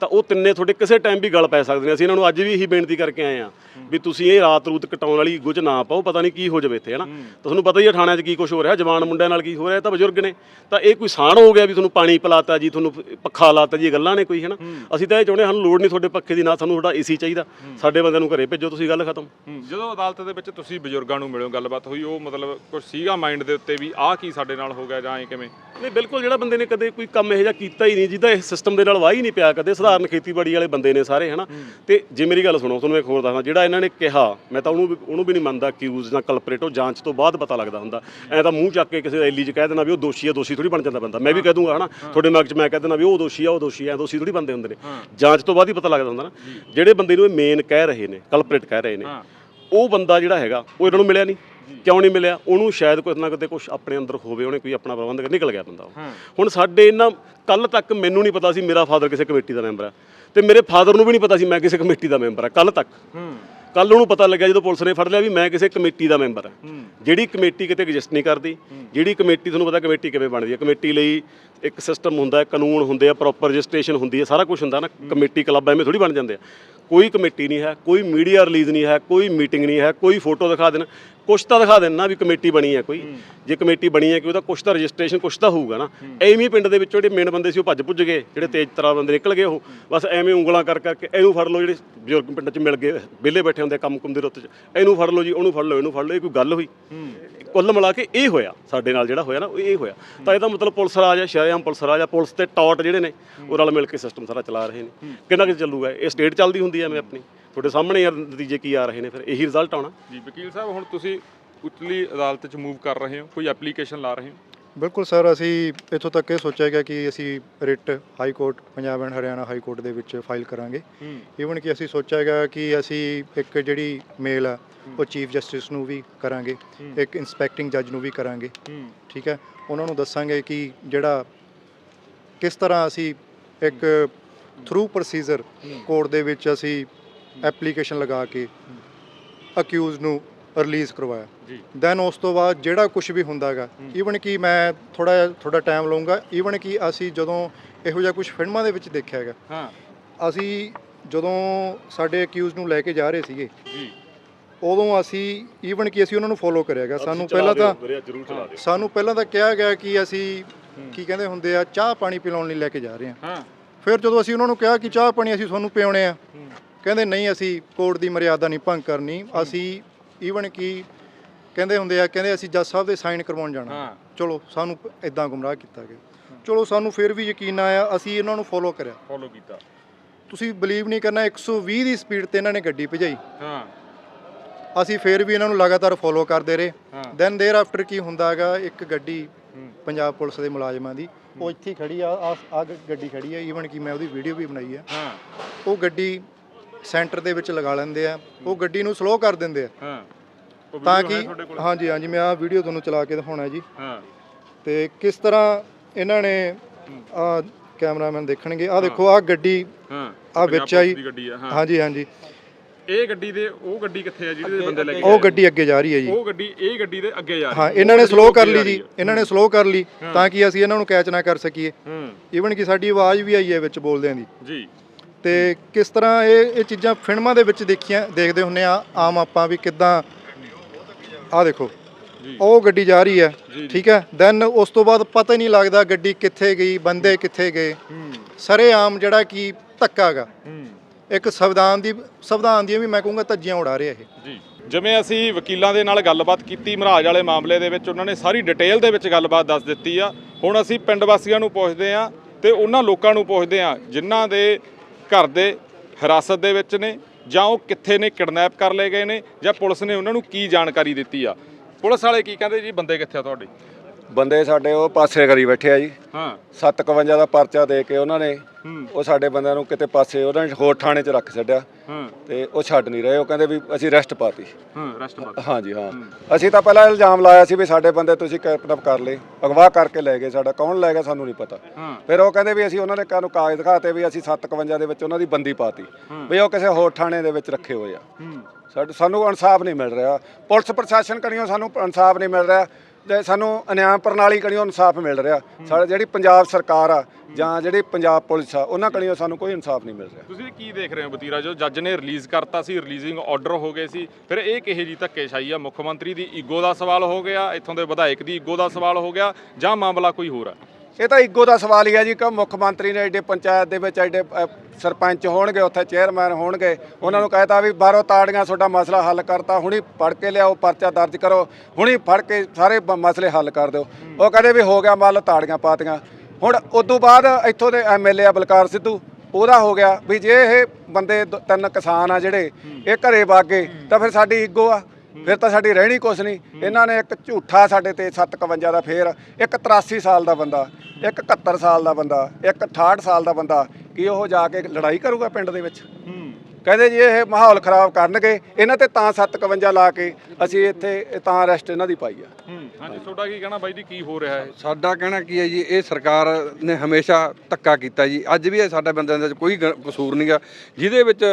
ਤਾਂ ਉਹ ਤਿੰਨੇ ਤੁਹਾਡੇ ਕਿਸੇ ਟਾਈਮ ਵੀ ਗਲ ਪੈ ਸਕਦੇ ਨੇ। ਅਸੀਂ ਇਹਨਾਂ ਨੂੰ ਅੱਜ ਵੀ ਇਹੀ ਬੇਨਤੀ ਕਰਕੇ ਆਏ ਆ ਵੀ ਤੁਸੀਂ ਇਹ ਰਾਤ ਰੂਤ ਕਟਾਉਣ ਵਾਲੀ ਗੁੱਝ ਨਾ ਪਾਓ ਪਤਾ ਨਹੀਂ ਕੀ ਹੋ ਜਾਵੇ ਇੱਥੇ ਹੈ ਨਾ। ਤੁਹਾਨੂੰ ਪਤਾ ਹੀ ਹੈ ਥਾਣਿਆਂ 'ਚ ਕੀ ਕੁਝ ਹੋ ਰਿਹਾ ਜਵਾਨ ਮੁੰਡਿਆਂ ਨਾਲ ਕੀ ਹੋ ਰਿਹਾ ਤਾਂ ਬਜ਼ੁਰਗ ਨੇ। ਤਾਂ ਇਹ ਕੋਈ ਸਾਣ ਹੋ ਗਿਆ ਵੀ ਤੁਹਾਨੂੰ ਪਾਣੀ ਪਿਲਾਤਾ ਜੀ ਤੁਹਾਨੂੰ ਪੱਖਾ ਲਾਤਾ ਜੀ ਇਹ ਗੱਲਾਂ ਨੇ ਕੋਈ ਹਨਾ? ਅਸੀਂ ਤਾਂ ਇਹ ਚਾਹੁੰਦੇ ਹਾਂ, ਸਾਨੂੰ ਲੋੜ ਨਹੀਂ ਤੁਹਾਡੇ ਪੱਖੇ ਦੀ ਨਾ ਸਾਨੂੰ ਤੁਹਾਡਾ ਏਸੀ ਚਾਹੀਦਾ। ਸਾਡੇ ਬੰਦਿਆਂ ਨੂੰ ਘਰੇ ਭੇਜੋ ਤੁਸੀਂ ਗੱਲ ਖਤਮ। ਹੂੰ, ਜਦੋਂ ਅਦਾਲਤ ਦੇ ਵਿੱਚ ਤੁਸੀਂ ਬਜ਼ੁਰਗਾਂ ਨੂੰ ਮਿਲਿਓ ਗੱਲਬਾਤ ਹੋਈ ਉਹ ਮਤਲਬ ਕੁਝ ਸੀਗਾ ਮਾਈਂਡ ਦੇ ਉੱਤੇ ਵੀ ਆਹ ਕੀ ਸਾਡੇ ਨਾਲ ਹੋ ਗਿਆ ਜਾਂ ਐ ਕਿਵੇਂ? ਨਹੀਂ ਬਿਲਕੁਲ ਜਿਹੜਾ ਬੰਦੇ ਨੇ ਕਦੇ ਕੋਈ ਕੰਮ ਇਹੋ ਜਿਹਾ ਕੀਤਾ ਹੀ ਨਹੀਂ ਜਿਹਦਾ ਇਸ ਸਿਸਟਮ ਦੇ ਨਾਲ ਵਾਹ ਹੀ ਨਹੀਂ ਪਿਆ ਕਦੇ ਸਧਾਰਨ ਖੇਤੀਬਾੜੀ ਵਾਲੇ ਬੰਦੇ ਨੇ ਸਾਰੇ ਹਨਾ? ਤੇ ਜੇ ਮੇਰੀ ਗੱਲ ਸੁਣੋ ਤੁਹਾਨੂੰ ਇੱਕ ਹੋਰ ਦੱਸਦਾ ਜਿਹੜਾ ਇਹਨਾਂ ਨੇ ਕਿਹਾ ਮੈਂ ਤਾਂ ਉਹਨੂੰ ਵੀ- ਉਹਨੂੰ ਵੀ ਨਹੀਂ ਮੰਨਦਾ ਅਕਿਊਜ਼ ਜਾਂ ਕਲਪਰੇਟ ਜਾਂਚ ਤੋਂ ਬਾਅਦ ਪਤਾ ਲੱਗਦਾ ਹੁੰਦਾ। ਐ ਤਾਂ ਮੂੰਹ ਚੱਕ ਕੇ ਕਿਸੇ ਰੈਲੀ 'ਚ ਕਹਿ ਦੇਣਾ ਵੀ ਉਹ ਦੋਸ਼ੀ ਆ ਦੋਸ਼ੀ ਥੋੜੀ ਬਣ ਜਾਂਦਾ ਬੰਦਾ। ਮੈਂ ਵੀ ਕਹਿ ਦੂੰਗਾ ਹਨਾ ਤੁਹਾਡੇ ਮਗਜ 'ਚ ਮੈਂ ਕਹਿ ਦੇਣਾ ਵੀ ਉਹ ਦੋਸ਼ੀ ਆ ਉਹ ਦੋਸ਼ੀ ਆ ਦੋਸ਼ੀ ਥੋੜੀ ਬੰਦੇ ਹੁੰਦੇ ਨੇ। ਜਾਂਚ ਤੋਂ ਬਾਅਦ ਹੀ ਪਤਾ ਲੱਗਦਾ ਹੁੰਦਾ ਨਾ। ਜਿਹੜੇ ਬੰਦੇ ਨੂੰ ਇਹ ਮੇਨ ਕਹਿ ਰਹੇ ਨੇ ਕਲਪਰੇਟ ਕਹਿ ਰਹੇ ਨੇ ਉਹ ਬੰਦਾ ਜਿਹੜਾ ਹੈਗਾ ਉਹ ਇਹਨਾਂ ਨੂੰ ਮਿਲਿਆ ਨਹੀਂ। ਕਿਉਂ ਨਹੀਂ ਮਿਲਿਆ? ਉਹਨੂੰ ਸ਼ਾਇਦ ਕੋਈ ਨਾ ਕਿਤੇ ਕੁਝ ਆਪਣੇ ਅੰਦਰ ਹੋਵੇ ਉਹਨੇ ਕੋਈ ਆਪਣਾ ਪ੍ਰਬੰਧ ਨਿਕਲ ਗਿਆ ਬੰਦਾ ਹੁਣ ਸਾਡੇ ਇਹਨਾਂ ਕੱਲ ਤੱਕ ਮੈਨੂੰ ਨਹੀਂ ਪਤਾ ਸੀ ਮੇਰਾ ਫਾਦਰ ਕਿਸੇ ਕਮੇਟੀ ਦਾ ਮੈਂਬਰ ਹੈ ਤੇ ਮੇਰੇ ਫਾਦਰ ਨੂੰ ਵੀ ਨਹੀਂ ਪਤਾ ਸੀ ਮੈਂ ਕਿਸੇ ਕਮੇਟੀ ਦਾ ਮੈਂਬਰ ਹਾਂ ਕੱਲ ਤੱਕ। ਕੱਲ ਉਹਨੂੰ ਪਤਾ ਲੱਗਿਆ ਜਦੋਂ ਪੁਲਿਸ ਨੇ ਫੜ ਲਿਆ ਵੀ ਮੈਂ ਕਿਸੇ ਕਮੇਟੀ ਦਾ ਮੈਂਬਰ ਹਾਂ। ਜਿਹੜੀ ਕਮੇਟੀ ਕਿਤੇ ਐਗਜ਼ਿਸਟ ਨਹੀਂ ਕਰਦੀ ਜਿਹੜੀ ਕਮੇਟੀ ਤੁਹਾਨੂੰ ਪਤਾ ਕਮੇਟੀ ਕਿਵੇਂ ਬਣਦੀ ਹੈ? ਕਮੇਟੀ ਲਈ ਇੱਕ ਸਿਸਟਮ ਹੁੰਦਾ ਹੈ ਕਾਨੂੰਨ ਹੁੰਦੇ ਆ ਪ੍ਰੋਪਰ ਰਜਿਸਟ੍ਰੇਸ਼ਨ ਹੁੰਦੀ ਹੈ ਸਾਰਾ ਕੁਝ ਹੁੰਦਾ ਨਾ ਕਮੇਟੀ ਕਲੱਬ ਐਵੇਂ ਥੋੜੀ ਬਣ ਜਾਂਦੇ ਆ। ਕੋਈ ਕਮੇਟੀ ਨਹੀਂ ਹੈ ਕੋਈ ਮੀਡੀਆ ਰਿਲੀਜ਼ ਨਹੀਂ ਹੈ ਕੋਈ ਮੀਟਿੰਗ ਨਹੀਂ ਹੈ ਕੋਈ ਫੋਟੋ ਦਿਖਾ ਦੇਣ। ਕੁਛ ਤਾਂ ਦਿਖਾ ਦੇਣ ਨਾ ਵੀ ਕਮੇਟੀ ਬਣੀ ਹੈ ਕੋਈ। ਜੇ ਕਮੇਟੀ ਬਣੀ ਹੈ ਕਿ ਉਹਦਾ ਕੁਛ ਤਾਂ ਰਜਿਸਟ੍ਰੇਸ਼ਨ ਕੁਛ ਤਾਂ ਹੋਊਗਾ ਨਾ। ਐਵੇਂ ਪਿੰਡ ਦੇ ਵਿੱਚੋਂ ਜਿਹੜੇ ਮੇਨ ਬੰਦੇ ਸੀ ਉਹ ਭੱਜ ਭੁੱਜ ਗਏ, ਜਿਹੜੇ ਤੇਜ਼ ਤਰਾ ਬੰਦੇ ਨਿਕਲ ਗਏ ਉਹ। ਬਸ ਐਵੇਂ ਉਂਗਲਾਂ ਕਰ ਕਰਕੇ ਇਹਨੂੰ ਫੜ ਲਓ ਜਿਹੜੇ ਬਜ਼ੁਰਗ ਪਿੰਡ 'ਚ ਮਿਲ ਗਏ, ਵਿਹਲੇ ਬੈਠੇ ਹੁੰਦੇ ਕੰਮ ਕੁੰਮ ਦੇ ਰੁੱਤ 'ਚ। ਇਹਨੂੰ ਫੜ ਲਓ ਜੀ, ਉਹਨੂੰ ਫੜ ਲਓ, ਇਹਨੂੰ ਫੜ ਲਓ, ਇਹ ਕੋਈ ਗੱਲ ਹੋਈ। ਕੁੱਲ ਮਿਲਾ ਕੇ ਇਹ ਹੋਇਆ, ਸਾਡੇ ਨਾਲ ਜਿਹੜਾ ਹੋਇਆ ਨਾ, ਉਹ ਇਹ ਹੋਇਆ। ਤਾਂ ਇਹਦਾ ਮਤਲਬ ਪੁਲਿਸ ਰਾਜ ਹੈ, ਸ਼ਰੇਆਮ ਪੁਲਿਸ ਰਾਜ ਹੈ, ਪੁਲਿਸ ਤੇ ਟੌਟ ਜਿਹੜੇ ਨੇ, ਉਹ ਰਲ ਮਿਲ ਕੇ ਸਿਸਟਮ ਸਾਰਾ ਚਲਾ ਰਹੇ ਨੇ। ਕਿੰਨਾ ਕੁ ਚੱਲੂਗਾ, ਇਹ ਸਟੇਟ ਚੱਲਦੀ ਹੁੰਦੀ ਹੈ ਐਵੇਂ ਆਪਣੀ। ਤੁਹਾਡੇ ਸਾਹਮਣੇ ਯਾਰ ਨਤੀਜੇ ਕੀ ਆ ਰਹੇ ਨੇ ਫਿਰ ਇਹੀ ਰਿਜ਼ਲਟ ਆਉਣਾ। ਜੀ ਵਕੀਲ ਸਾਹਿਬ ਹੁਣ ਤੁਸੀਂ ਉਤਲੀ ਅਦਾਲਤ 'ਚ ਮੂਵ ਕਰ ਰਹੇ ਹੋ ਕੋਈ ਐਪਲੀਕੇਸ਼ਨ ਲਾ ਰਹੇ ਹੋ? ਬਿਲਕੁਲ ਸਰ ਅਸੀਂ ਇੱਥੋਂ ਤੱਕ ਇਹ ਸੋਚਿਆ ਗਿਆ ਕਿ ਅਸੀਂ writ high court Punjab and Haryana high court ਦੇ ਵਿੱਚ ਫਾਈਲ ਕਰਾਂਗੇ। ਈਵਨ ਕਿ ਅਸੀਂ ਸੋਚਿਆ ਗਿਆ ਕਿ ਅਸੀਂ ਇੱਕ ਜਿਹੜੀ ਮੇਲ ਆ ਉਹ ਚੀਫ ਜਸਟਿਸ ਨੂੰ ਵੀ ਕਰਾਂਗੇ ਇੱਕ ਇਨਸਪੈਕਟਿੰਗ ਜੱਜ ਨੂੰ ਵੀ ਕਰਾਂਗੇ ਠੀਕ ਹੈ? ਉਹਨਾਂ ਨੂੰ ਦੱਸਾਂਗੇ ਕਿ ਜਿਹੜਾ ਕਿਸ ਤਰ੍ਹਾਂ ਅਸੀਂ ਇੱਕ ਥਰੂ ਪ੍ਰੋਸੀਜਰ ਕੋਰਟ ਦੇ ਵਿੱਚ ਅਸੀਂ ਐਪਲੀਕੇਸ਼ਨ ਲਗਾ ਕੇ ਅਕਿਊਜ਼ ਨੂੰ ਰਿਲੀਜ਼ ਕਰਵਾਇਆ। ਜੀ। ਦੈਨ ਉਸ ਤੋਂ ਬਾਅਦ ਜਿਹੜਾ ਕੁਝ ਵੀ ਹੁੰਦਾਗਾ ਈਵਨ ਕਿ ਮੈਂ ਥੋੜਾ ਥੋੜਾ ਟਾਈਮ ਲਵਾਂਗਾ ਈਵਨ ਕਿ ਅਸੀਂ ਜਦੋਂ ਇਹੋ ਜਿਹਾ ਕੁਝ ਫਿਲਮਾਂ ਦੇ ਵਿੱਚ ਦੇਖਿਆ ਹੈਗਾ ਹਾਂ। ਅਸੀਂ ਜਦੋਂ ਸਾਡੇ ਅਕਿਊਜ਼ ਨੂੰ ਲੈ ਕੇ ਜਾ ਰਹੇ ਸੀਗੇ ਜੀ। ਉਦੋਂ ਅਸੀਂ ਈਵਨ ਕਿ ਅਸੀਂ ਉਹਨਾਂ ਨੂੰ ਫੋਲੋ ਕਰਿਆਗਾ। ਸਾਨੂੰ ਪਹਿਲਾਂ ਤਾਂ ਸਾਨੂੰ ਪਹਿਲਾਂ ਤਾਂ ਕਿਹਾ ਗਿਆ ਕਿ ਅਸੀਂ ਕੀ ਕਹਿੰਦੇ ਹੁੰਦੇ ਆ ਚਾਹ ਪਾਣੀ ਪਿਲਾਉਣ ਲਈ ਲੈ ਕੇ ਜਾ ਰਹੇ ਹਾਂ। ਹਾਂ। ਫਿਰ ਜਦੋਂ ਅਸੀਂ ਉਹਨਾਂ ਨੂੰ ਕਿਹਾ ਕਿ ਚਾਹ ਪਾਣੀ ਅਸੀਂ ਤੁਹਾਨੂੰ ਪਿਆਉਣੇ ਆ ਕਹਿੰਦੇ ਨਹੀਂ ਅਸੀਂ ਕੋਰਟ ਦੀ ਮਰਿਆਦਾ ਨਹੀਂ ਭੰਗ ਕਰਨੀ। ਅਸੀਂ ਈਵਨ ਕਿ ਕਹਿੰਦੇ ਹੁੰਦੇ ਆ ਕਹਿੰਦੇ ਅਸੀਂ ਜੱਜ ਸਾਹਿਬ ਦੇ ਸਾਈਨ ਕਰਵਾਉਣ ਜਾਣਾ। ਹਾਂ। ਚਲੋ ਸਾਨੂੰ ਇਦਾਂ ਗੁੰਮਰਾਹ ਕੀਤਾ ਗਿਆ। ਚਲੋ ਸਾਨੂੰ ਫਿਰ ਵੀ ਯਕੀਨ ਆਇਆ ਅਸੀਂ ਇਹਨਾਂ ਨੂੰ ਫੋਲੋ ਕਰਿਆ। ਫੋਲੋ ਕੀਤਾ। ਤੁਸੀਂ ਬਲੀਵ ਨਹੀਂ ਕਰਨਾ 120 ਦੀ ਸਪੀਡ ਤੇ ਇਹਨਾਂ ਨੇ ਗੱਡੀ ਭਜਾਈ। ਹਾਂ। ਅਸੀਂ ਫਿਰ ਵੀ ਇਹਨਾਂ ਨੂੰ ਲਗਾਤਾਰ ਫੋਲੋ ਕਰਦੇ ਰਹੇ। ਹਾਂ। ਦੈਨ ਦੇਰ ਆਫਟਰ ਕੀ ਹੁੰਦਾਗਾ ਇੱਕ ਗੱਡੀ ਪੰਜਾਬ ਪੁਲਿਸ ਦੇ ਮੁਲਾਜ਼ਮਾਂ ਦੀ ਉਹ ਇੱਥੇ ਹੀ ਖੜੀ ਆ ਆ ਆ ਗੱਡੀ ਖੜੀ ਆ ਈਵਨ ਕਿ ਮੈਂ ਉਹਦੀ ਵੀਡੀਓ ਵੀ ਬਣਾਈ ਆ। ਹਾਂ। ਉਹ ਗੱਡੀ ਸੈਂਟਰ ਦੇ ਵਿੱਚ ਲਗਾ ਲੈਂਦੇ ਆ ਉਹ ਗੱਡੀ ਨੂੰ ਸਲੋ ਕਰ ਦਿੰਦੇ ਆ। ਹਾਂ। ਉਹ ਤਾਂ ਹੈ ਕਿ ਤੁਹਾਡੇ ਕੋਲ? ਹਾਂਜੀ ਹਾਂਜੀ ਮੈਂ ਆ ਵੀਡੀਓ ਤੁਹਾਨੂੰ ਚਲਾ ਕੇ ਦਿਖਾਉਣਾ ਜੀ। ਹਾਂ। ਤੇ ਕਿਸ ਤਰ੍ਹਾਂ ਇਹਨਾਂ ਨੇ ਆ ਕੈਮਰਾਮੈਨ ਦੇਖਣਗੇ। ਆ ਦੇਖੋ ਆ ਗੱਡੀ ਹਾਂ। ਆ ਵਿੱਚ ਆਈ। ਪੁਲਿਸ ਦੀ ਗੱਡੀ ਆ ਹਾਂ। ਹਾਂਜੀ ਹਾਂਜੀ। ਇਹ ਗੱਡੀ ਦੇ ਉਹ ਗੱਡੀ ਕਿੱਥੇ ਆ ਜਿਹਦੇ ਬੰਦੇ ਲੈ ਕੇ ਉਹ ਗੱਡੀ ਅੱਗੇ ਜਾ ਰਹੀ ਹੈ ਜੀ। ਉਹ ਗੱਡੀ ਇਹ ਗੱਡੀ ਦੇ ਅੱਗੇ ਜਾ ਰਹੀ ਹਾਂ ਹੈ। ਇਹਨਾਂ ਨੇ ਸਲੋ ਕਰ ਲਈ ਜਾ। ਇਹਨਾਂ ਨੇ ਸਲੋ ਕਰ ਲਈ ਤਾਂ ਕਿ ਅਸੀਂ ਇਹਨਾਂ ਨੂੰ ਕੈਚ ਨਾ ਕਰ ਸਕੀਏ। ਹੂੰ। ਈਵਨ ਕਿ ਸਾਡੀ ਆਵਾਜ਼ ਵੀ ਆਈ ਹੈ ਵਿੱਚ ਬੋਲਦਿਆਂ ਦੀ। ਜੀ। ਤੇ ਕਿਸ ਤਰ੍ਹਾਂ ਇਹ ਇਹ ਚੀਜ਼ਾਂ ਫਿਲਮਾਂ ਦੇ ਵਿੱਚ ਦੇਖੀਆਂ ਦੇਖਦੇ ਹੁੰਨੇ ਆ ਆਮ ਆਪਾਂ ਵੀ ਕਿੱਦਾਂ ਆ ਦੇਖੋ। ਉਹ ਗੱਡੀ ਜਾ ਰਹੀ ਹੈ ਠੀਕ ਹੈ? ਦੈਨ ਉਸ ਤੋਂ ਬਾਅਦ ਪਤਾ ਹੀ ਨਹੀਂ ਲੱਗਦਾ ਗੱਡੀ ਕਿੱਥੇ ਗਈ ਬੰਦੇ ਕਿੱਥੇ ਗਏ। ਸਾਰੇ ਆਮ ਜਿਹੜਾ ਕੀ ਧੱਕਾਗਾ ਇੱਕ ਸੰਵਿਧਾਨ ਦੀ ਸੰਵਿਧਾਨ ਦੀਆਂ ਵੀ ਮੈਂ ਕਹੂੰਗਾ ਧੱਜੀਆਂ ਉਡਾ ਰਿਹਾ ਇਹ। ਜੀ। ਜਿਵੇਂ ਅਸੀਂ ਵਕੀਲਾਂ ਦੇ ਨਾਲ ਗੱਲਬਾਤ ਕੀਤੀ ਮਹਾਰਾਜ ਵਾਲੇ ਮਾਮਲੇ ਦੇ ਵਿੱਚ ਉਹਨਾਂ ਨੇ ਸਾਰੀ ਡਿਟੇਲ ਦੇ ਵਿੱਚ ਗੱਲਬਾਤ ਦੱਸ ਦਿੱਤੀ ਆ। ਹੁਣ ਅਸੀਂ ਪਿੰਡ ਵਾਸੀਆਂ ਨੂੰ ਪੁੱਛਦੇ ਆ ਤੇ ਉਹਨਾਂ ਲੋਕਾਂ ਨੂੰ ਪੁੱਛਦੇ ਆ ਜਿਨ੍ਹਾਂ ਦੇ ਘਰ ਦੇ ਹਿਰਾਸਤ ਦੇ ਵਿੱਚ ਨੇ ਜਾਂ ਉਹ ਕਿੱਥੇ ਨੇ, ਕਿਡਨੈਪ ਕਰ ਲਏ ਗਏ ਨੇ ਜਾਂ ਪੁਲਿਸ ਨੇ ਉਹਨਾਂ ਨੂੰ ਕੀ ਜਾਣਕਾਰੀ ਦਿੱਤੀ ਆ? ਪੁਲਿਸ ਵਾਲੇ ਕੀ ਕਹਿੰਦੇ ਜੀ, ਬੰਦੇ ਕਿੱਥੇ ਆ ਤੁਹਾਡੇ? ਬੰਦੇ ਸਾਡੇ ਉਹ ਪਾਸੇ ਕਰੀ ਬੈਠੇ ਆ ਜੀ। ਹਾਂ। 751 ਦਾ ਪਰਚਾ ਦੇ ਕੇ ਉਹਨਾਂ ਨੇ ਉਹ ਸਾਡੇ ਬੰਦਿਆਂ ਨੂੰ ਕਿਤੇ ਪਾਸੇ ਉਹਨਾਂ ਨੇ ਹੋਰ ਥਾਣੇ 'ਚ ਰੱਖ ਛੱਡਿਆ। ਹਾਂ। ਤੇ ਉਹ ਛੱਡ ਨਹੀਂ ਰਹੇ ਉਹ ਕਹਿੰਦੇ ਵੀ ਅਸੀਂ ਰੈਸਟ ਪਾਤੀ। ਹਾਂ ਰੈਸਟ ਬਾਤ ਹਾਂਜੀ ਹਾਂ। ਅਸੀਂ ਤਾਂ ਪਹਿਲਾਂ ਇਲਜ਼ਾਮ ਲਾਇਆ ਸੀ ਵੀ ਸਾਡੇ ਬੰਦੇ ਤੁਸੀਂ ਕਿਡਨੈਪ ਕਰ ਲਏ ਅਗਵਾ ਕਰਕੇ ਲੈ ਗਏ ਸਾਡਾ ਕੌਣ ਲੈ ਗਿਆ ਸਾਨੂੰ ਨਹੀਂ ਪਤਾ। ਫਿਰ ਉਹ ਕਹਿੰਦੇ ਵੀ ਅਸੀਂ ਉਹਨਾਂ ਨੇ ਕਾਨੂੰ ਕਾਗਜ਼ ਦਿਖਾਤੇ ਵੀ ਅਸੀਂ 751 ਦੇ ਵਿੱਚ ਉਹਨਾਂ ਦੀ ਬੰਦੀ ਪਾਤੀ ਵੀ ਉਹ ਕਿਸੇ ਹੋਰ ਥਾਣੇ ਦੇ ਵਿੱਚ ਰੱਖੇ ਹੋਏ ਆ। ਸਾਨੂੰ ਇਨਸਾਫ ਨਹੀਂ ਮਿਲ ਰਿਹਾ। ਪੁਲਿਸ ਪ੍ਰਸ਼ਾਸਨ ਕਣੀਓ ਸਾਨੂੰ ਇਨਸਾਫ ਨਹੀਂ ਮਿਲ ਰਿਹਾ। ਤੇ ਸਾਨੂੰ ਨਿਆਂ ਪ੍ਰਣਾਲੀ ਕਣੀਓ ਇਨਸਾਫ ਮਿਲ ਰਿਹਾ। ਸਾਡੇ ਜਿਹੜੀ ਪੰਜਾਬ ਸਰਕਾਰ ਆ ਜਾਂ ਜਿਹੜੀ ਪੰਜਾਬ ਪੁਲਿਸ ਆ, ਉਹਨਾਂ ਕਣੀਓ ਸਾਨੂੰ ਕੋਈ ਇਨਸਾਫ ਨਹੀਂ ਮਿਲ ਰਿਹਾ। ਤੁਸੀਂ ਕੀ ਦੇਖ ਰਹੇ ਹੋ ਬਤੀਰਾ ਜੋ ਜੱਜ ਨੇ ਰਿਲੀਜ਼ ਕਰਤਾ ਸੀ, ਰਿਲੀਜ਼ਿੰਗ ਆਰਡਰ ਹੋ ਗਏ ਸੀ, ਫਿਰ ਇਹ ਕਿਹੇ ਜੀ ਧੱਕੇਸ਼ਾਹੀ ਆ? ਮੁੱਖ ਮੰਤਰੀ ਦੀ ਈਗੋ ਦਾ ਸਵਾਲ ਹੋ ਗਿਆ, ਇੱਥੋਂ ਦੇ ਵਿਧਾਇਕ ਦੀ ਈਗੋ ਦਾ ਸਵਾਲ ਹੋ ਗਿਆ ਜਾਂ ਮਾਮਲਾ ਕੋਈ ਹੋਰ ਆ? ਇਹ ਤਾਂ ਇੱਗੋ ਦਾ ਸਵਾਲ ਹੀ ਹੈ ਜੀ, ਕਿ ਮੁੱਖ ਮੰਤਰੀ ਨੇ ਐਡੇ ਪੰਚਾਇਤ ਦੇ ਵਿੱਚ ਐਡੇ ਸਰਪੰਚ ਹੋਣਗੇ, ਉੱਥੇ ਚੇਅਰਮੈਨ ਹੋਣਗੇ, ਉਹਨਾਂ ਨੂੰ ਕਹਿਤਾ ਵੀ ਬਾਹਰੋਂ ਤਾੜੀਆਂ ਤੁਹਾਡਾ ਮਸਲਾ ਹੱਲ ਕਰਤਾ, ਹੁਣੀ ਫੜ ਕੇ ਲਿਆਓ, ਪਰਚਾ ਦਰਜ ਕਰੋ, ਹੁਣੀ ਫੜ ਕੇ ਸਾਰੇ ਮਸਲੇ ਹੱਲ ਕਰ ਦਿਓ। ਉਹ ਕਹਿੰਦੇ ਵੀ ਹੋ ਗਿਆ ਮੰਨ ਲਓ ਤਾੜੀਆਂ ਪਾਤੀਆਂ। ਹੁਣ ਉਦੋਂ ਬਾਅਦ ਇੱਥੋਂ ਦੇ ਐਮਐਲਏ ਆ ਬਲਕਾਰ ਸਿੱਧੂ, ਉਹਦਾ ਹੋ ਗਿਆ ਵੀ ਜੇ ਇਹ ਬੰਦੇ ਦ- ਤਿੰਨ ਕਿਸਾਨ ਆ ਜਿਹੜੇ, ਇਹ ਘਰੇ ਵਾਗੇ ਤਾਂ ਫਿਰ ਸਾਡੀ ਇੱਗੋ ਆ। ਫਿਰ ਤਾਂ ਸਾਡੀ ਰਹਿਣੀ ਕੁਛ ਨਹੀਂ। ਇਹਨਾਂ ਨੇ ਇੱਕ ਝੂਠਾ ਸਾਡੇ ਤੇ 751 ਦਾ ਫੇਰ ਇੱਕ 83 ਸਾਲ ਦਾ ਬੰਦਾ ਇੱਕ 71 ਸਾਲ ਦਾ ਬੰਦਾ ਇੱਕ 68 ਸਾਲ ਦਾ ਬੰਦਾ ਕੀ ਉਹ ਜਾ ਕੇ ਲੜਾਈ ਕਰੂਗਾ ਪਿੰਡ ਦੇ ਵਿੱਚ? ਕਹਿੰਦੇ ਜੀ ਇਹ ਮਾਹੌਲ ਖਰਾਬ ਕਰਨਗੇ ਇਹਨਾਂ ਤੇ ਤਾਂ 751 ਲਾ ਕੇ ਅਸੀਂ ਇੱਥੇ ਤਾਂ ਅਰੈਸਟ ਇਹਨਾਂ ਦੀ ਪਾਈ ਆ। ਹਾਂਜੀ ਤੁਹਾਡਾ ਕੀ ਕਹਿਣਾ ਬਾਈ ਜੀ ਕੀ ਹੋ ਰਿਹਾ ਹੈ ਸਾਡਾ ਕਹਿਣਾ ਕੀ ਹੈ ਜੀ ਇਹ ਸਰਕਾਰ ਨੇ ਹਮੇਸ਼ਾ ਧੱਕਾ ਕੀਤਾ ਜੀ। ਅੱਜ ਵੀ ਇਹ ਸਾਡੇ ਬੰਦਿਆਂ ਦਾ ਕੋਈ ਗ- ਕਸੂਰ ਨਹੀਂਗਾ ਜਿਹਦੇ ਵਿੱਚ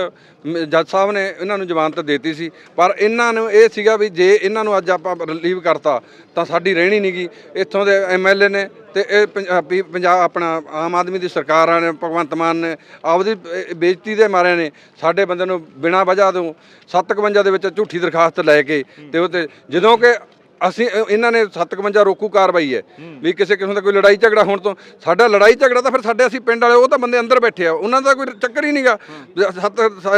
ਜੱਜ ਸਾਹਿਬ ਨੇ ਇਹਨਾਂ ਨੂੰ ਜ਼ਮਾਨਤ ਦਿੱਤੀ ਸੀ, ਪਰ ਇਹਨਾਂ ਨੂੰ ਇਹ ਸੀਗਾ ਵੀ ਜੇ ਇਹਨਾਂ ਨੂੰ ਅੱਜ ਆਪਾਂ ਰਿਲੀਵ ਕਰਤਾ, ਤਾਂ ਸਾਡੀ ਰਹਿਣੀ ਨਹੀਂਗੀ ਇੱਥੋਂ ਦੇ ਐਮਐਲਏ ਨੇ ਤੇ ਇਹ ਪੰਜਾਬੀ ਪੰਜਾਬ ਆਪਣਾ ਆਮ ਆਦਮੀ ਦੀ ਸਰਕਾਰਾਂ ਨੇ ਭਗਵੰਤ ਮਾਨ ਨੇ ਆਪਦੀ ਬੇ- ਬੇਇੱਜ਼ਤੀ ਦੇ ਮਾਰੇ ਨੇ, ਸਾਡੇ ਬੰਦੇ ਨੂੰ ਬਿਨਾਂ ਵਜ੍ਹਾ ਤੋਂ 751 ਦੇ ਵਿੱਚ ਝੂਠੀ ਦਰਖਾਸਤ ਲੈ ਕੇ ਤੇ ਉਹ ਤੇ ਜਦੋਂ ਕਿ ਅਸੀਂ ਇਹ- ਇਹਨਾਂ ਨੇ 751 ਰੋਕੂ ਕਾਰਵਾਈ ਹੈ। ਵੀ ਕਿਸੇ ਕਿਸਮ ਦਾ ਕੋਈ ਲੜਾਈ ਝਗੜਾ ਹੋਣ ਤੋਂ ਸਾਡਾ ਲੜਾਈ ਝਗੜਾ ਤਾਂ ਫਿਰ ਸਾਡੇ ਅਸੀਂ ਪਿੰਡ ਵਾਲੇ ਉਹ ਤਾਂ ਬੰਦੇ ਅੰਦਰ ਬੈਠੇ ਆ। ਉਹਨਾਂ ਦਾ ਕੋਈ ਚੱਕਰ ਹੀ ਨਹੀਂਗਾ।